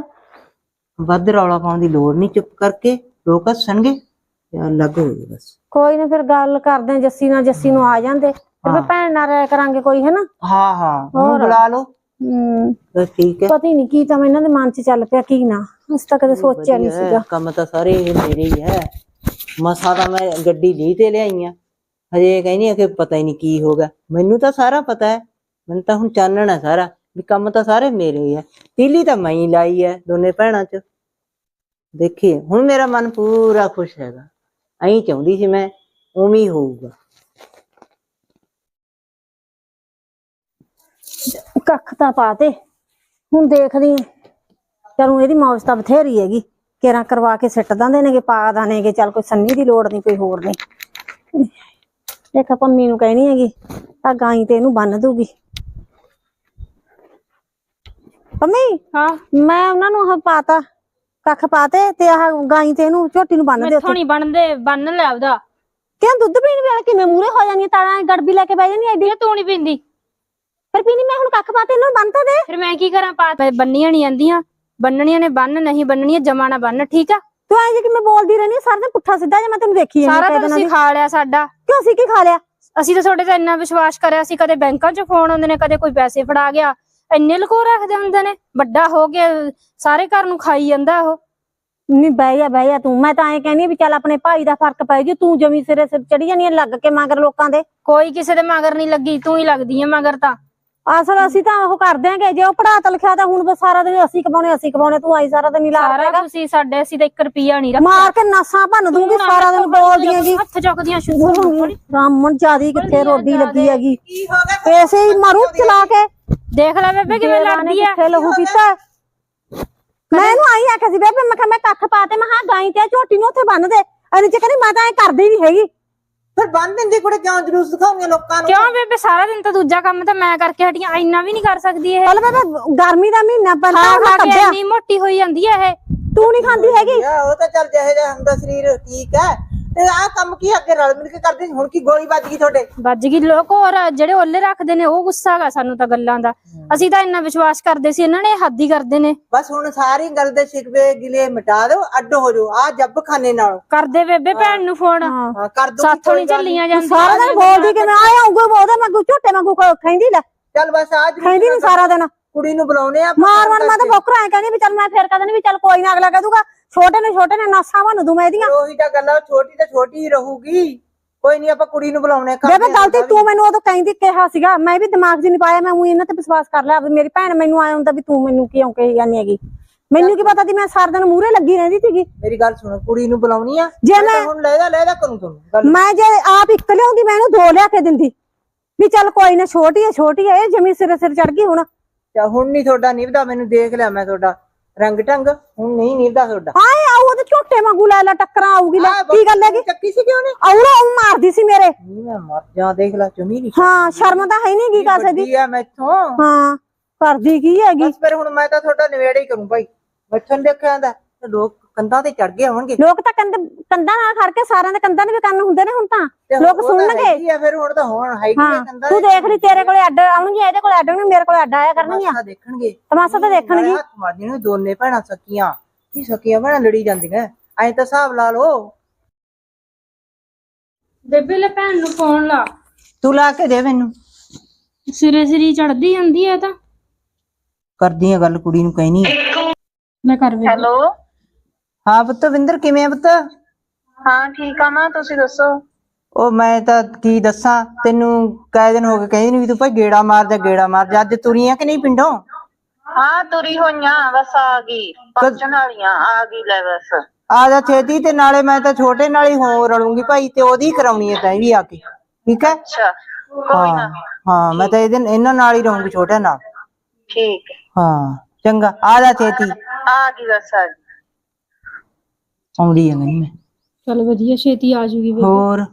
ਵੱਧ ਰੌਲਾ ਪਾਉਣ ਦੀ ਲੋੜ ਨਹੀਂ ਚੁੱਪ ਕਰਕੇ ਲੋਕ ਹੱਸਣਗੇ ਅਲੱਗ ਹੋ ਜਾਓ ਬਸ। ਕੋਈ ਨਾ ਫਿਰ ਗੱਲ ਕਰਦੇ ਆ ਜੱਸੀ ਨਾਲ ਜੱਸੀ ਨੂੰ ਆ ਜਾਂਦੇ। ਫਿਰ। ਭੈਣ ਨਾਲ ਰਾਇ ਕਰਾਂਗੇ ਕੋਈ ਹੈ ਨਾ ਹਾਂ ਹਾਂ। ਉਹਨੂੰ। ਬੁਲਾ ਲਓ। ਹੂੰ। ਬਸ ਠੀਕ ਹੈ। ਪਤਾ ਹੀ ਨਹੀਂ ਕੀ ਤਾਂ ਇਹਨਾਂ ਦੇ ਮਨ 'ਚ ਚੱਲ ਪਿਆ ਕੀ ਨਾ। ਉਸ ਤਾਂ ਕਦੇ ਸੋਚਿਆ ਨਹੀਂ ਵਧੀਆ ਹੈ, ਸੀਗਾ। ਕੰਮ ਤਾਂ ਸਾਰੇ ਇਹ ਮੇਰੇ ਹੀ ਹੈ। ਮਸਾ ਤਾਂ ਮੈਂ ਗੱਡੀ ਲਈ ਤੇ ਲਿਆਈ ਆ। ਹਜੇ ਕਹਿੰਦੀ ਆ ਕਿ ਪਤਾ ਹੀ ਨਹੀਂ ਕੀ ਹੋਗਾ ਮੈਨੂੰ ਤਾਂ ਸਾਰਾ ਪਤਾ ਹੈ। ਮੈਨੂੰ ਤਾਂ ਹੁਣ ਚਾਨਣ ਹੈ ਸਾਰਾ ਵੀ ਕੰਮ ਤਾਂ ਸਾਰੇ ਮੇਰੇ ਹੀ ਹੈ। ਤੀਲੀ ਤਾਂ ਮੈਂ ਹੀ ਲਾਈ ਹੈ ਦੋਨੇ ਭੈਣਾਂ 'ਚ। ਦੇਖੀਏ ਹੁਣ ਮੇਰਾ ਮਨ ਪੂਰਾ ਖੁਸ਼ ਹੈਗਾ। ਐਂ ਚਾਹੁੰਦੀ ਸੀ ਮੈਂ ਉਵੇਂ ਹੀ ਹੋਊਗਾ। ਕੱਖ ਤਾਂ ਪਾਤੇ। ਹੁਣ ਦੇਖਦੀ। ਚਲੋ ਇਹਦੀ ਮੌਜ ਤਾਂ ਬਥੇਰੀ ਹੈਗੀ। ਕੇਰਾਂ ਕਰਵਾ ਕੇ ਸਿੱਟ ਦਿੰਦੇ ਨੇਗੇ ਪਾ ਦਾਨੇਗੇ ਚੱਲ ਕੋਈ ਸੰਨੀ ਦੀ ਲੋੜ ਨਹੀਂ ਕੋਈ ਹੋਰ ਨਹੀਂ ਦੇਖ ਪੰਮੀ ਨੂੰ ਕਹਿਣੀ ਹੈਗੀ ਆ ਗਾਈ ਤੇ ਇਹਨੂੰ ਬੰਨ ਦੂਗੀ ਪੰਮੀ ਹਾਂ। ਮੈਂ ਉਹਨਾਂ ਨੂੰ ਆਹ ਪਾਤਾ ਕੱਖ ਪਾਤੇ ਤੇ ਆਹ ਗਾਈ ਤੇ ਇਹਨੂੰ ਝੋਟੀ ਨੂੰ ਬੰਨ ਦੇ ਮੈਥੋਂ ਨਹੀਂ ਬਣਦੇ ਬੰਨ ਲੈ ਉਹਦਾ ਕਿਉਂ ਦੁੱਧ ਪੀਣ ਵੇਲੇ ਕਿਵੇਂ ਮੂਰੇ ਹੋ ਜਾਣੀ ਤਾਰਾਂ ਗੜਬੀ ਲੈ ਕੇ ਬਹਿ ਜਾਣੀ ਐਡੀ? ਤੂੰ ਨਹੀਂ ਪਿੰਦੀ। ਫਿਰ ਪੀਣੀ ਮੈਂ ਹੁਣ ਕੱਖ ਪਾਤੇ ਇਹਨਾਂ ਨੂੰ ਬੰਨ ਤਾਂ ਦੇ। ਫਿਰ ਮੈਂ ਕੀ ਕਰਾਂ ਪਾ ਬੰਨੀਆਂ ਨਹੀਂ ਆਂਦੀਆਂ ਬੰਨਣੀਆਂ ਨੇ ਬੰਨ ਨਹੀਂ ਬੰਨਣੀਆਂ ਜਮਾ ਨਾ ਬੰਨ ਠੀਕ ਆ? ਤੂੰ ਐਂ ਜੇ ਕਿ ਮੈਂ ਬੋਲਦੀ ਰਹਿਣੀ ਸਾਰਾ ਦਿਨ ਪੁੱਠਾ ਸਿੱਧਾ ਜੇ ਮੈਂ ਤੈਨੂੰ ਦੇਖੀ ਜਾਂਦੀ ਸਾਰਾ ਤਾਂ ਤੁਸੀਂ। ਖਾ ਲਿਆ ਸਾਡਾ। ਕਿਉਂ ਅਸੀਂ ਕੀ ਖਾ ਲਿਆ? ਅਸੀਂ ਤਾਂ ਤੁਹਾਡੇ ਤੇ ਇੰਨਾ ਵਿਸ਼ਵਾਸ ਕਰਿਆ ਸੀ ਕਦੇ ਬੈਂਕਾਂ 'ਚ ਫੋਨ ਆਉਂਦੇ ਨੇ ਕਦੇ ਕੋਈ ਪੈਸੇ ਫੜਾ ਗਿਆ। ਇੰਨੇ ਲਕੋ ਰੱਖਦੇ ਹੁੰਦੇ ਨੇ ਵੱਡਾ ਹੋ ਗਿਆ ਸਾਰੇ ਘਰ ਨੂੰ ਖਾਈ ਜਾਂਦਾ ਉਹ। ਨਹੀਂ ਬਹਿ ਜਾ ਬਹਿ ਜਾ ਤੂੰ। ਮੈਂ ਤਾਂ ਐਂ ਕਹਿੰਦੀ ਵੀ ਚੱਲ ਆਪਣੇ ਭਾਈ ਦਾ ਫ਼ਰਕ ਪੈ ਜੀ ਤੂੰ ਜਮੀ ਸਿਰੇ ਸਿਰ ਚੜੀ ਜਾਨੀ ਆਂ ਲੱਗ ਕੇ ਮਗਰ ਲੋਕਾਂ ਦੇ। ਕੋਈ ਕਿਸੇ ਦੇ ਮਗਰ ਨਹੀਂ ਲੱਗੀ ਤੂੰ ਹੀ ਲੱਗਦੀ ਹੈ ਮਗਰ ਤਾਂ। ਅਸਲ ਅਸੀਂ ਤਾਂ ਉਹ ਕਰ ਦਿਆਂਗੇ ਜੇ ਉਹ ਪੜਾਤ ਲਿਖਿਆ ਤਾਂ ਹੁਣ ਬਸ ਸਾਰਾ ਦਿਨ ਅਸੀਂ ਕਮਾਉਣੇ ਅਸੀਂ ਕਮਾਉਣੇ ਤੂੰ ਆਈ ਸਾਰਾ ਦਿਨ ਹੀ ਲਾ ਸਾਰਾ ਦੇਗਾ ਤੁਸੀਂ ਸਾਡੇ ਅਸੀਂ ਤਾਂ 1 ਰੁਪਿਆ ਨਹੀਂ ਮਾਰ ਕੇ ਨਾਸਾਂ ਭੰਨ ਦੂੰਗੀ ਸਾਰਾ ਦਿਨ ਬੋਲਦੀ ਹੈਗੀ ਹੱਥ ਚੁੱਕਦੀਆਂ ਸ਼ੁਰੂ ਰਾਮਣ ਜਿਆਦੀ ਕਿੱਥੇ ਰੋਡੀ ਲੱਗੀ ਹੈਗੀ? ਹੋ ਪੈਸੇ ਹੀ ਮਾਰੂ ਚਲਾ ਕੇ। ਦੇਖ ਲੈ ਬੇਬੇ ਕਿਵੇਂ ਦੇਰਾਂ ਨੇ ਲੜਦੀ ਆ। ਕਿੱਥੇ ਲਹੂ ਪੀਤਾ। ਮੈਂ ਇਹਨੂੰ ਆਈ ਆਖਿਆ ਸੀ ਬੇਬੇ ਮੈਂ ਕਿਹਾ ਮੈਂ ਕੱਖ ਪਾਤੇ ਮੈਂ ਹਾਂ ਗਾਈ ਤੇ ਝੋਟੀ ਨੂੰ ਉੱਥੇ ਬੰਨ ਦੇ। ਅਰੇ ਚ ਕਹਿੰਦੀ ਮੈਂ ਤਾਂ ਐ ਕਰਦੀ ਨਹੀਂ ਹੈਗੀ। ਫਿਰ ਬੰਨ ਦਿੰਦੀ ਕੁੜੇ ਕਿਉਂ? ਜਲੂਸ ਦਿਖਾਉਂਦੀਆਂ ਲੋਕਾਂ ਨੂੰ। ਕਿਉਂ ਬੇਬੇ? ਸਾਰਾ ਦਿਨ ਤਾਂ ਦੂਜਾ ਕੰਮ ਤਾਂ ਮੈਂ ਕਰਕੇ ਹਟੀਆਂ ਇੰਨਾ ਵੀ ਨਹੀਂ ਕਰ ਸਕਦੀ ਇਹ। ਚੱਲ ਬੇਬੇ ਗਰਮੀ ਦਾ ਮਹੀਨਾ ਖਾ ਪਹਿਲਾਂ ਖਾ ਉਹਨੇ ਕੇ ਇੰਨੀ ਮੋਟੀ ਹੋਈ ਜਾਂਦੀ ਹੈ ਇਹ। ਤੂੰ ਨਹੀਂ ਖਾਂਦੀ ਹੈਗੀ? ਯਾ ਉਹ ਤਾਂ ਚੱਲ ਜਿਹੇ ਜਿਹਾ ਹੁੰਦਾ ਸਰੀਰ ਠੀਕ ਹੈ। ਤੇ ਆਹ ਕੰਮ ਕੀ ਅੱਗੇ ਰਲ ਮਿਲ ਕੇ ਕਰਦੇ ਸੀ, ਹੁਣ ਕੀ ਗੋਲੀ ਵੱਜ ਗਈ ਤੁਹਾਡੇ? ਵੱਜ ਗਈ। ਲੋਕ ਹੋਰ ਜਿਹੜੇ ਓਲੇ ਰੱਖਦੇ ਨੇ ਉਹ ਗੁੱਸਾ ਹੈਗਾ ਸਾਨੂੰ ਤਾਂ ਗੱਲਾਂ ਦਾ। ਅਸੀਂ ਤਾਂ ਇੰਨਾ ਵਿਸ਼ਵਾਸ ਕਰਦੇ ਸੀ ਇਹਨਾਂ ਨੇ ਹੱਦ ਹੀ ਕਰਦੇ ਨੇ। ਬਸ ਹੁਣ ਸਾਰੀ ਗੱਲ ਦੇ ਸ਼ਿਕਵੇ ਗਿਲੇ ਮਿਟਾ ਦਿਓ ਅੱਡ ਹੋ ਜਾਓ ਆ ਜੱਬ ਖਾਨੇ ਨਾਲ। ਕਰਦੇ ਬੇਬੇ ਭੈਣ ਨੂੰ ਫੋਨ। ਹਾਂ। ਹਾਂ ਕਰ ਦੋ ਸਾਥੋਂ ਨਹੀਂ ਚੱਲੀਆਂ ਜਾਂਦੀਆਂ। ਸਾਰਾ ਦਿਨ ਬੋਲਦੀ ਕਿ ਮੈਂ ਆਇਆ ਆਉਂਗਾ ਉਹਦੇ ਵਾਂਗੂ ਝੋਟੇ ਵਾਂਗੂ ਖ- ਖੈਂਦੀ ਲੈ। ਚੱਲ ਬਸ ਅੱਜ ਖੈਂਦੀ ਨਹੀਂ ਸਾਰਾ ਦਿਨ। ਕੁੜੀ ਨੂੰ ਬੁਲਾਉਨੇ ਆ ਮਾਰ ਮਾਰ ਮੈਂ ਤਾਂ ਬੋਕਰ ਐ ਕਹਿੰਦੀ ਵੀ ਚੱਲ ਮੈਂ ਫੇਰ ਕਹਦਨੀ ਵੀ ਚੱਲ ਕੋਈ ਨਾ ਅਗਲਾ ਕਹਿ ਦੂਗਾ ਛੋਟੇ ਨੇ ਛੋਟੇ ਨੇ ਨਾਸਾਂ ਭੰਨ ਦੂੰ ਮੈਂ ਇਹਦੀਆਂ। ਉਹੀ ਤਾਂ ਗੱਲ ਆ ਛੋਟੀ ਤਾਂ ਛੋਟੀ ਹੀ ਰਹੂਗੀ। ਕੋਈ ਨਹੀਂ ਆਪਾਂ ਕੁੜੀ ਨੂੰ ਬੁਲਾਉਣੇ ਬੇਬੇ ਗਲਤੀ ਤੂੰ ਮੈਨੂੰ ਉਦੋਂ ਕਹਿੰਦੀ ਕਿਹਾ ਸੀਗਾ। ਮੈਂ ਵੀ ਦਿਮਾਗ 'ਚ ਨਹੀਂ ਪਾਇਆ ਮੈਂ ਉਹ ਇਹਨਾਂ ਤੇ ਵਿਸ਼ਵਾਸ ਕਰ ਲਿਆ ਵੀ ਮੇਰੀ ਭੈਣ ਮੈਨੂੰ ਆਇਆ ਹੁੰਦਾ ਵੀ ਤੂੰ ਮੈਨੂੰ ਕਿਉਂ ਕਹੀ ਜਾਂਦੀ ਹੈਗੀ। ਮੈਨੂੰ ਕੀ ਪਤਾ ਸੀ ਮੈਂ ਸਾਰਾ ਦਿਨ ਮੂਹਰੇ ਲੱਗੀ ਰਹਿੰਦੀ ਸੀਗੀ। ਮੇਰੀ ਗੱਲ ਸੁਣੋ ਕੁੜੀ ਨੂੰ ਬੁਲਾਉਣੀ ਆ। ਜੇ ਮੈਂ ਤਾਂ ਹੁਣ ਲੈਦਾ ਲੈਦਾ ਕਰੂੰ ਤੁਹਾਨੂੰ ਗੱਲ ਮੈਂ ਜੇ ਆਪ ਇੱਕ ਲਿਆਉਂਦੀ ਮੈਂ ਇਹਨੂੰ ਦੋ ਲਿਆ ਕੇ ਦਿੰਦੀ। ਵੀ ਚੱਲ ਕੋਈ ਨਾ ਛੋਟੀ ਹੈ ਛੋਟੀ ਹੈ ਇਹ ਜਮੀ ਸਿਰੇ ਸਿਰ ਚੜ ਗਈ ਹੁਣ। ਚਾ ਹੁਣ ਨਹੀਂ ਤੁਹਾਡਾ ਨਿਭਦਾ ਮੈਨੂੰ ਦੇਖ ਲਿਆ ਮੈਂ ਤੁਹਾਡਾ। ਰੰਗ ਢੰਗ ਹੁਣ ਨਹੀਂ ਨੀਂਦਾ ਤੁਹਾਡਾ ਹਾਏ ਆਉ ਉਹਦੇ ਝੋਟੇ ਵਾਂਗੂ ਲੈ ਲੈ ਟੱਕਰਾਂ ਆਊਗੀ ਲੈ। ਕੀ ਗੱਲ ਹੈਗੀ? ਚੱਕੀ ਸੀ ਕਿਉਂ ਨੇ? ਆਉਣਾ ਉਹ ਮਾਰਦੀ ਸੀ ਮੇਰੇ। ਨਹੀਂ ਮੈਂ ਮਰ ਜਾ ਦੇਖ ਲੈ ਚੁਮੀ ਨਹੀਂ ਹਾਂ ਸ਼ਰਮ ਤਾਂ ਹੈ ਨਹੀਂ ਕੀ ਕਾਸੇ ਦੀ ਆ ਮੈਥੋਂ ਹਾਂ ਕਰਦੀ ਕੀ ਹੈਗੀ? ਬਸ ਫਿਰ ਹੁਣ ਮੈਂ ਤਾਂ ਤੁਹਾਡਾ ਨਿਵੇੜਾ ਹੀ ਕਰੂੰ ਭਾਈ। ਮੈਥੋਂ ਨੀ ਦੇਖਿਆ ਤੇ ਲੋਕ ਕੰਧਾਂ ਤੇ ਚੜ ਗਏ ਹੋਣਗੇ। ਲੋਕ ਤਾਂ ਕੰਧ ਕੰਧਾਂ ਨਾਲ ਖੜ ਕੇ ਸਾਰਿਆਂ ਦੇ ਕੰਧਾਂ ਦੇ ਵੀ ਕੰਨ ਹੁੰਦੇ ਨੇ ਹੁਣ ਤਾਂ। ਲੋਕ ਸੁਣਨਗੇ। ਆ ਫਿਰ ਹੁਣ ਤਾਂ ਹੁਣ ਹੈਗੀ ਆ ਕੰਧਾਂ ਤੂੰ ਦੇਖ ਲਈ ਤੇਰੇ ਕੋਲੇ ਅੱਡ ਆਉਣਗੀਆਂ ਇਹਦੇ ਕੋਲੇ ਅੱਡ ਆਉਣਗੀਆਂ ਮੇਰੇ ਕੋਲੇ ਅੱਡ ਆਇਆ ਕਰਨਗੀਆਂ। ਤਮਾਸ਼ਾ ਦੇਖਣਗੇ। ਤਮਾਸ਼ਾ ਤਾਂ ਦੇਖਣਗੀ। ਹੱਥ ਮਾਰਦੀਆਂ ਨੇ ਦੋਨੇ ਭੈਣਾਂ ਸਕੀਆਂ। ਕੀ ਸਕੀਆਂ ਭੈਣਾਂ ਲੜੀ ਜਾਂਦੀਆਂ। ਐਂ ਤਾਂ ਹਿਸਾਬ ਲਾ ਲਓ। ਬੇਬੇ ਲੈ ਭੈਣ ਨੂੰ ਫੋਨ ਲਾ। ਤੂੰ ਲਾ ਕੇ ਦੇ ਮੈਨੂੰ। ਸਿਰੇ ਸਿਰੀ ਚੜਦੀ ਜਾਂਦੀ ਐ ਤਾਂ। ਕਰਦੀ ਆ ਗੱਲ ਕੁੜੀ ਨੂੰ ਕਹਿਨੀ ਲੈ ਕਰ ਹੈਲੋ। ਹਾਂ ਪੁੱਤ ਵਿੰਦਰ ਕਿਵੇਂ ਆ ਪੁੱਤ? ਹਾਂ ਠੀਕ ਆ ਮਾਂ ਤੁਸੀਂ ਦੱਸੋ? ਉਹ ਮੈਂ ਤਾਂ ਕੀ ਦੱਸਾਂ ਤੈਨੂੰ ਕਾਇ ਦਿਨ ਹੋ ਗਏ ਕਹਿੰਦੀ ਨੀ ਵੀ ਤੂੰ ਭਾਈ ਗੇੜਾ ਮਾਰ ਜਾ ਗੇੜਾ ਮਾਰ ਜਾ ਅੱਜ ਤੁਰੀਆਂ ਕਿ ਨਹੀਂ ਪਿੰਡੋਂ? ਹਾਂ ਤੁਰੀ ਹੋਈਆਂ ਬਸ ਆ ਗਈ ਪਹੁੰਚਣ ਵਾਲੀਆਂ ਆ ਗਈ ਲੈ ਬਸ। ਆ ਜਾ ਛੇਤੀ ਤੇ ਨਾਲੇ ਮੈਂ ਤਾਂ ਛੋਟੇ ਨਾਲ ਹੀ ਹੋ ਰਲੂੰਗੀ ਭਾਈ ਤੇ ਉਹਦੀ ਕਰਾਉਣੀ ਹੈ ਤੈਂ ਵੀ ਆ ਕੇ ਠੀਕ ਹੈ? ਅੱਛਾ ਕੋਈ ਨਾ ਹਾਂ ਮੈਂ ਤਾਂ ਇਹਦੇ ਇਹਨਾਂ ਨਾਲ ਹੀ ਰਹੂੰਗੀ ਛੋਟੇ ਨਾਲ। ਠੀਕ। ਹਾਂ ਚੰਗਾ ਆ ਜਾ ਛੇਤੀ। ਆ ਗਈ ਬਸ ਆ ਗਈ। ਆਉਂਦੀ ਆ ਨਹੀਂ ਮੈਂ। ਚਲ ਵਧੀਆ ਛੇਤੀ ਆ ਜੂਗੀ ਬੇਬੇ। ਹੋਰ?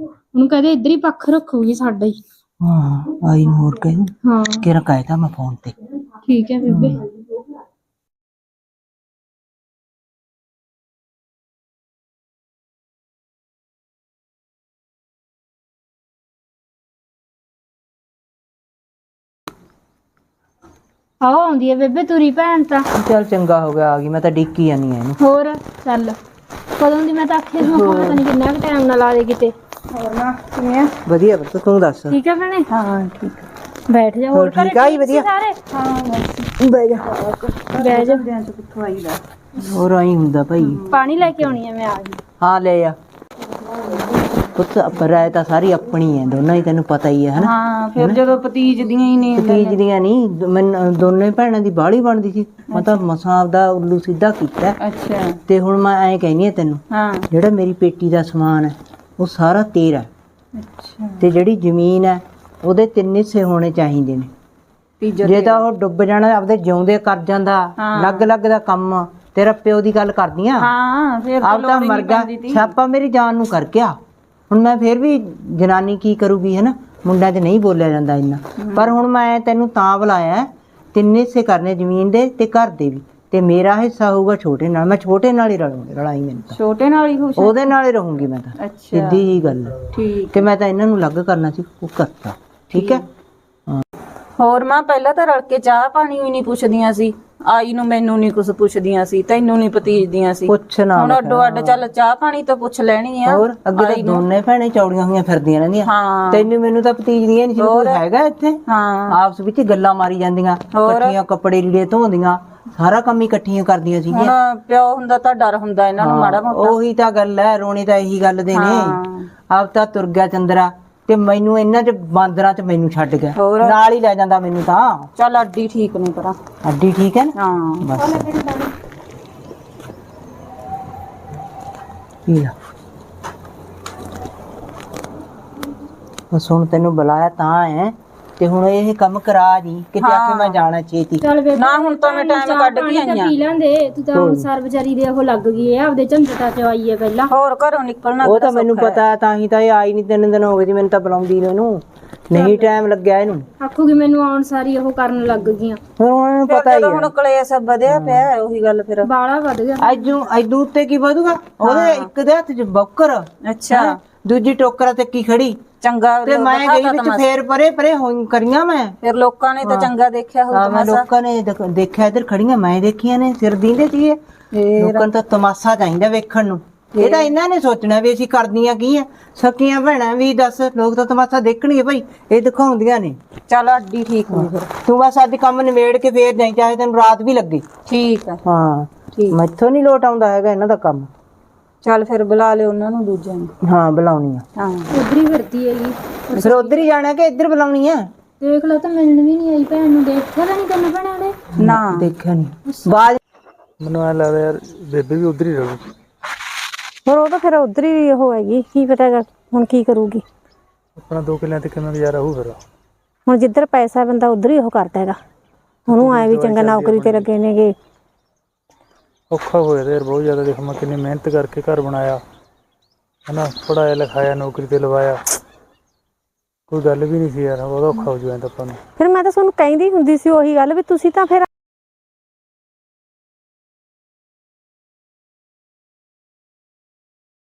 ਉਹਨੂੰ ਕਹਦੇ ਇੱਧਰ ਹੀ ਪੱਖ ਰੱਖੂਗੀ ਸਾਡਾ ਹੀ। ਹਾਂ ਆਈ ਨੂੰ ਹੋਰ ਕਹਿ ਹਾਂ। ਕਿਹੜਾ ਕਹਿਤਾ ਮੈਂ ਫੋਨ ਤੇ। ਠੀਕ ਹੈ ਬੇਬੇ। ਆਓ ਆਉਂਦੀ ਹੈ ਬੇਬੇ ਤੁਰੀ ਭੈਣ ਤਾਂ। ਚੱਲ ਚੰਗਾ ਹੋ ਗਿਆ ਆ ਗਈ ਮੈਂ ਤਾਂ ਡਿੱਕੀ ਜਾਨੀ ਆ ਇਹਨੂੰ। ਹੋਰ ਚੱਲ। ਕਦੋਂ ਦੀ ਮੈਂ ਤਾਂ ਆਖਿਆ ਸੀ ਮੈਂ ਕਿਹਾ ਪਤਾ ਨਹੀਂ ਕਿੰਨਾ ਕੁ ਟਾਈਮ ਨਾਲ ਆ ਜੇ ਕਿਤੇ। ਹੋਰ ਨਾ ਕਿਵੇਂ ਆ? ਵਧੀਆ ਪੁੱਤ ਤੂੰ ਦੱਸ। ਠੀਕ ਹੈ ਭੈਣੇ? ਹਾਂ ਠੀਕ ਬੈਠ ਜਾ ਹੋਰ ਹੋਰ ਘਰੇ ਠੀਕ ਆ ਜੀ, ਵਧੀਆ? ਸਾਰੇ? ਹਾਂ ਬਸ। ਬਹਿ ਜਾ। ਬਹਿ ਜਾ। ਹੋਰ ਆਈ ਹੁੰਦਾ ਭਾਈ। ਪਾਣੀ ਲੈ ਕੇ ਆਉਣੀ ਹੈ ਮੈਂ ਆ ਗਈ। ਹਾਂ ਲੈ ਆ। ਪੁੱਤ ਪਰਾਇ ਤਾਂ ਸਾਰੀ ਆਪਣੀ ਹੈ ਦੋਨਾਂ ਹੀ ਤੈਨੂੰ ਪਤਾ ਹੀ ਹੈ ਹਨਾ? ਹਾਂ ਫਿਰ ਜਦੋਂ ਭਤੀਜ ਦੀਆਂ ਹੀ ਨੇ ਤੀਜ ਦੀਆਂ ਨਹੀਂ ਮੈਨੂੰ ਦੋਨੇ ਭੈਣਾਂ ਦੀ ਬਾਹਲੀ ਬਣਦੀ ਸੀ। ਮੈਂ ਤਾਂ ਮਸਾਂ ਆਪਦਾ ਉੱਲੂ ਸਿੱਧਾ ਕੀਤਾ। ਅੱਛਾ। ਤੇ ਹੁਣ ਮੈਂ ਐਂ ਕਹਿਨੀ ਆ ਤੈਨੂੰ ਹਾਂ। ਜਿਹੜਾ ਮੇਰੀ ਪੇਟੀ ਦਾ ਸਮਾਨ ਹੈ ਉਹ ਸਾਰਾ ਤੇਰਾ। ਅੱਛਾ। ਤੇ ਜਿਹੜੀ ਜ਼ਮੀਨ ਹੈ ਉਹਦੇ ਤਿੰਨ ਹਿੱਸੇ ਹੋਣੇ ਚਾਹੀਦੇ ਨੇ। ਜੇ ਤਾਂ ਉਹ ਡੁੱਬ ਜਾਣਾ ਆਪਦੇ ਜਿਉਂਦੇ ਕਰ ਜਾਂਦਾ ਲੱਗ ਲੱਗ ਦਾ ਕੰਮ ਤੇਰਾ ਪਿਓ ਦੀ ਗੱਲ ਕਰਦੀ ਆ। ਹਾਂ ਫਿਰ ਆਪ ਤਾਂ ਮਰ ਗਿਆ ਛਾਪਾ ਮੇਰੀ ਜਾਨ ਨੂੰ ਕਰ ਗਿਆ ਹੁਣ ਮੈਂ ਫੇਰ ਵੀ ਜਨਾਨੀ ਕੀ ਕਰੂਗੀ ਹੈ ਨਾ ਮੁੰਡਿਆਂ 'ਚ ਨਹੀਂ ਬੋਲਿਆ ਜਾਂਦਾ ਇੰਨਾ। ਪਰ ਹੁਣ ਮੈਂ ਤੈਨੂੰ ਤਾਂ ਬੁਲਾਇਆ ਤਿੰਨ ਹਿੱਸੇ ਕਰਨੇ ਜ਼ਮੀਨ ਦੇ ਤੇ ਘਰ ਦੇ ਵੀ। ਤੇ ਮੇਰਾ ਹਿੱਸਾ ਹੋਊਗਾ ਛੋਟੇ ਨਾਲ। ਮੈਂ ਛੋਟੇ ਨਾਲ ਹੀ ਰਲੂੰਗੀ ਰਲਾਈ ਮੈਨੂੰ ਤਾਂ। ਛੋਟੇ ਨਾਲ ਹੀ ਖੁਸ਼ ਉਹਦੇ ਨਾਲ ਹੀ ਰਹੂੰਗੀ ਮੈਂ ਤਾਂ। ਅੱਛਾ। ਸਿੱਧੀ ਜੀ ਗੱਲ ਹੈ। ਠੀਕ। ਤੇ ਮੈਂ ਤਾਂ ਇਹਨਾਂ ਨੂੰ ਲੱਗ ਕਰਨਾ ਸੀ ਉਹ ਕਰਤਾ। ਠੀਕ ਹੈ? ਹੋਰ ਮਾਂ ਪਹਿਲਾਂ ਤਾਂ ਰਲ ਕੇ ਚਾਹ ਪਾਣੀ ਵੀ ਨਹੀਂ ਪੁੱਛਦੀਆਂ ਸੀ। ਆਈ ਨੂੰ ਮੈਨੂੰ ਨਹੀਂ ਕੁਝ ਪੁੱਛਦੀਆਂ ਸੀ ਤੈਨੂੰ ਨਹੀਂ ਪਤੀਜਦੀਆਂ ਸੀ। ਪੁੱਛਣਾ ਹੁਣ ਅੱਡੋ ਅੱਡ ਚੱਲ ਚਾਹ ਪਾਣੀ ਤਾਂ ਪੁੱਛ ਲੈਣੀ ਆ। ਹੋਰ ਅੱਗੇ ਤਾਂ ਦੋਨੇ ਭੈਣੇ ਚੌੜੀਆਂ ਹੋਈਆਂ ਫਿਰਦੀਆਂ ਰਹਿੰਦੀਆਂ। ਹਾਂ। ਤੈਨੂੰ ਮੈਨੂੰ ਤਾਂ ਭਤੀਜਦੀਆਂ ਨਹੀਂ ਸੀ ਕੋਈ ਹੈਗਾ ਇੱਥੇ? ਹਾਂ। ਆਪਸ ਵਿੱਚ ਗੱਲਾਂ ਮਾਰੀ ਜਾਂਦੀਆਂ ਇਕੱਠੀਆਂ ਕੱਪੜੇ ਲੀੜੇ ਧੋਂਦੀਆਂ ਸਾਰਾ ਕੰਮ ਹੀ ਇਕੱਠੀਆਂ ਕਰਦੀਆਂ ਸੀ ਹੁਣ ਪਿਓ ਹੁੰਦਾ ਤਾਂ ਡਰ ਹੁੰਦਾ ਇਹਨਾਂ ਨੂੰ ਮਾੜਾ ਮੋਟਾ। ਉਹੀ ਤਾਂ ਗੱਲ ਹੈ ਰੋਣੀ ਤਾਂ ਇਹੀ ਗੱਲ ਦੇ ਨੇ। ਆਪ ਤਾਂ ਤੁਰ ਗਿਆ ਚੰਦਰਾ। ਤੇ ਮੈਨੂੰ ਇਹਨਾਂ ਚ ਬਾਂਦਰਾਂ ਚ ਮੈਨੂੰ ਛੱਡ ਗਿਆ। ਹੋਰ? ਨਾਲ ਹੀ ਲੈ ਜਾਂਦਾ ਮੈਨੂੰ ਤਾਂ। ਚੱਲ ਅੱਡੀ ਠੀਕ ਨਹੀਂ ਕਰਾਂ। ਅੱਡੀ ਠੀਕ ਹੈ ਨਾ? ਹਾਂ। ਬਸ। ਇਹ ਲੈ ਬਸ ਹੁਣ ਤੈਨੂੰ ਬੁਲਾਇਆ ਤਾਂ ਹੈ। ਤੇ ਹੁਣ ਇਹ ਕੰਮ ਕਰਾ ਜੀ ਕਿਤੇ ਆ ਕੇ ਮੈਂ ਜਾਣਾ ਚੱਲ ਬੇਬੇ ਨਾ ਹੁਣ ਤਾਂ ਮੈਂ ਟਾਈਮ ਕੱਢ ਕੇ ਪਾਣੀ ਤਾਂ ਆਈਆਂ ਪੀ ਲੈਂਦੇ ਤੂੰ ਤਾਂ ਹੁਣ ਸਰ ਵਿਚਾਰੀ ਦੇ ਉਹ ਲੱਗ ਗਈ ਐ ਆਪਦੇ ਝੰਡਟਾਂ ਚ ਆਈ ਐ ਪਹਿਲਾਂ। ਹੋਰ ਘਰੋਂ ਨਿਕਲਣਾ ਉਹ ਤਾਂ ਮੈਨੂੰ ਪਤਾ ਤਾਂ ਹੀ ਤਾਂ ਇਹ ਆਈ ਨਹੀਂ ਤਿੰਨ ਦਿਨ ਹੋ ਗਏ ਜੀ ਮੈਨੂੰ ਤਾਂ ਬੁਲਾਉਂਦੀ ਨੂੰ ਇਹਨੂੰ ਨਹੀਂ ਟਾਈਮ ਲੱਗਿਆ ਇਹਨੂੰ। ਆਖੂਗੀ ਮੈਨੂੰ ਆਉਣ ਸਾਰੀ ਉਹ ਕਰਨ ਲੱਗ ਗਈਆਂ। ਹੁਣ ਉਹਨਾਂ ਨੂੰ ਪਤਾ ਹੀ ਜਦੋਂ ਹੈ ਹੁਣ ਕਲੇਸ਼ ਵਧਿਆ ਪਿਆ ਹੈ, ਉਹੀ ਗੱਲ ਫਿਰ। ਬਾਲਾ ਵੱਧ ਗਿਆ। ਅਜੂ ਅਜੂ ਉੱਤੇ ਕੀ ਵਧੂਗਾ? ਉਹਦੇ ਇੱਕ ਦੇ ਹੱਥ 'ਚ ਬੌਕਰ। ਅੱਛਾ। ਦੂਜੀ ਟੋਕਰਾ ਤੇ ਕੀ ਖੜੀ? ਚੰਗਾ ਤੇ ਮੈਂ ਗਈ ਵਿੱਚ ਫੇਰ ਪਰੇ ਪਰੇ ਹੋਈ ਕਰੀਆਂ ਮੈਂ। ਫਿਰ ਲੋਕਾਂ ਨੇ ਤਾਂ ਚੰਗਾ ਦੇਖਿਆ ਹੋਊ ਆ ਮੈਂ ਲੋਕਾਂ ਨੇ ਦੇਖ- ਦੇਖਿਆ ਇੱਧਰ ਖੜੀਆਂ ਮੈਂ ਦੇਖੀਆਂ ਨੇ ਸਿਰ ਦੀਂਦੇ ਸੀਗੇ। ਲੋਕਾਂ ਨੂੰ ਤਾਂ ਤਮਾਸ਼ਾ ਚਾਹੀਦਾ ਵੇਖਣ ਨੂੰ। ਇਹ ਤਾਂ ਇਹਨਾਂ ਨੇ ਸੋਚਣਾ ਵੀ ਅਸੀਂ ਕਰਦੀਆਂ ਕੀ ਆ? ਸਕੀਆਂ ਭੈਣਾਂ ਵੀ ਦੱਸ ਲੋਕ ਤਾਂ ਤਮਾਸ਼ਾ ਦੇਖਣਗੇ ਭਾਈ ਇਹ ਦਿਖਾਉਂਦੀਆਂ ਨੇ। ਚੱਲ ਅੱਡੀ ਠੀਕ ਹੋਈ ਫਿਰ। ਤੂੰ ਬਸ ਅੱਜ ਕੰਮ ਨਿਬੇੜ ਕੇ ਫੇਰ ਜਾਈ ਚਾਹੇ ਤੈਨੂੰ ਰਾਤ ਵੀ ਲੱਗੇ। ਠੀਕ ਹੈ ਹਾਂ। ਠੀਕ। ਮੈਥੋਂ ਨਹੀਂ ਲੋਟ ਆਉਂਦਾ ਹੈਗਾ ਇਹਨਾਂ ਦਾ ਕੰਮ। ਚੱਲ ਫਿਰ ਬੁਲਾ ਲਿਓ ਉਹਨਾਂ ਨੂੰ ਦੂਜਿਆਂ ਨੂੰ। ਹਾਂ ਬੁਲਾਉਣੀ ਆ। ਹਾਂ। ਉਧਰ ਹੀ ਫਿਰਦੀ ਹੈਗੀ ਫਿਰ ਉਧਰ ਹੀ ਜਾਣਾ ਕਿ ਇੱਧਰ ਬੁਲਾਉਣੀ ਆ? ਦੇਖ ਲਓ ਤਾਂ ਮਿਲਣ ਵੀ ਨਹੀਂ ਆਈ ਭੈਣ ਨੂੰ। ਦੇਖਿਆ ਤਾਂ ਨਹੀਂ ਤੈਨੂੰ ਭੈਣਾਂ ਨੇ? ਨਾ। ਦੇਖਿਆ ਨਹੀਂ। ਬਾਜ ਮੈਨੂੰ ਐ ਲੱਗਦਾ ਯਾਰ ਬੇਬੇ ਵੀ ਉਧਰ ਹੀ ਰਹੂ। ਹੋਰ ਉਹ ਤਾਂ ਫਿਰ ਉਧਰ ਹੀ ਉਹ ਹੈਗੀ। ਕੀ ਪਤਾ ਹੈਗਾ ਹੁਣ ਕੀ ਕਰੂਗੀ। ਆਪਣਾ ਦੋ ਕਿੱਲਿਆਂ ਤੇ ਕਿੰਨਾ ਨਜ਼ਾਰਾ ਹੋਊ ਫਿਰ। ਹੁਣ ਜਿੱਧਰ ਪੈਸਾ ਬੰਦਾ ਉਧਰ ਹੀ ਉਹ ਕਰਦਾ ਹੈਗਾ। ਉਹਨੂੰ ਆਏ ਵੀ ਚੰਗਾ ਨੌਕਰੀ ਤੇ ਲੱਗੇ ਨੇਗੇ। ਔਖਾ ਹੋਇਆ ਤੇ ਯਾਰ ਬਹੁਤ ਜ਼ਿਆਦਾ ਦੇਖੋ ਮੈਂ ਕਿੰਨੀ ਮਿਹਨਤ ਕਰਕੇ ਘਰ ਬਣਾਇਆ, ਹਨਾ ਪੜਾਇਆ ਲਿਖਾਇਆ, ਨੌਕਰੀ ਤੇ ਲਵਾਇਆ। ਕੋਈ ਗੱਲ ਵੀ ਨਹੀਂ ਸੀ ਯਾਰ ਬਹੁਤ ਔਖਾ ਹੋ ਜੂਗਾ ਤਾਂ ਆਪਾਂ ਨੂੰ। ਫਿਰ ਮੈਂ ਤਾਂ ਤੁਹਾਨੂੰ ਕਹਿੰਦੀ ਹੁੰਦੀ ਸੀ ਉਹੀ ਗੱਲ ਵੀ ਤੁਸੀਂ ਤਾਂ ਫਿਰ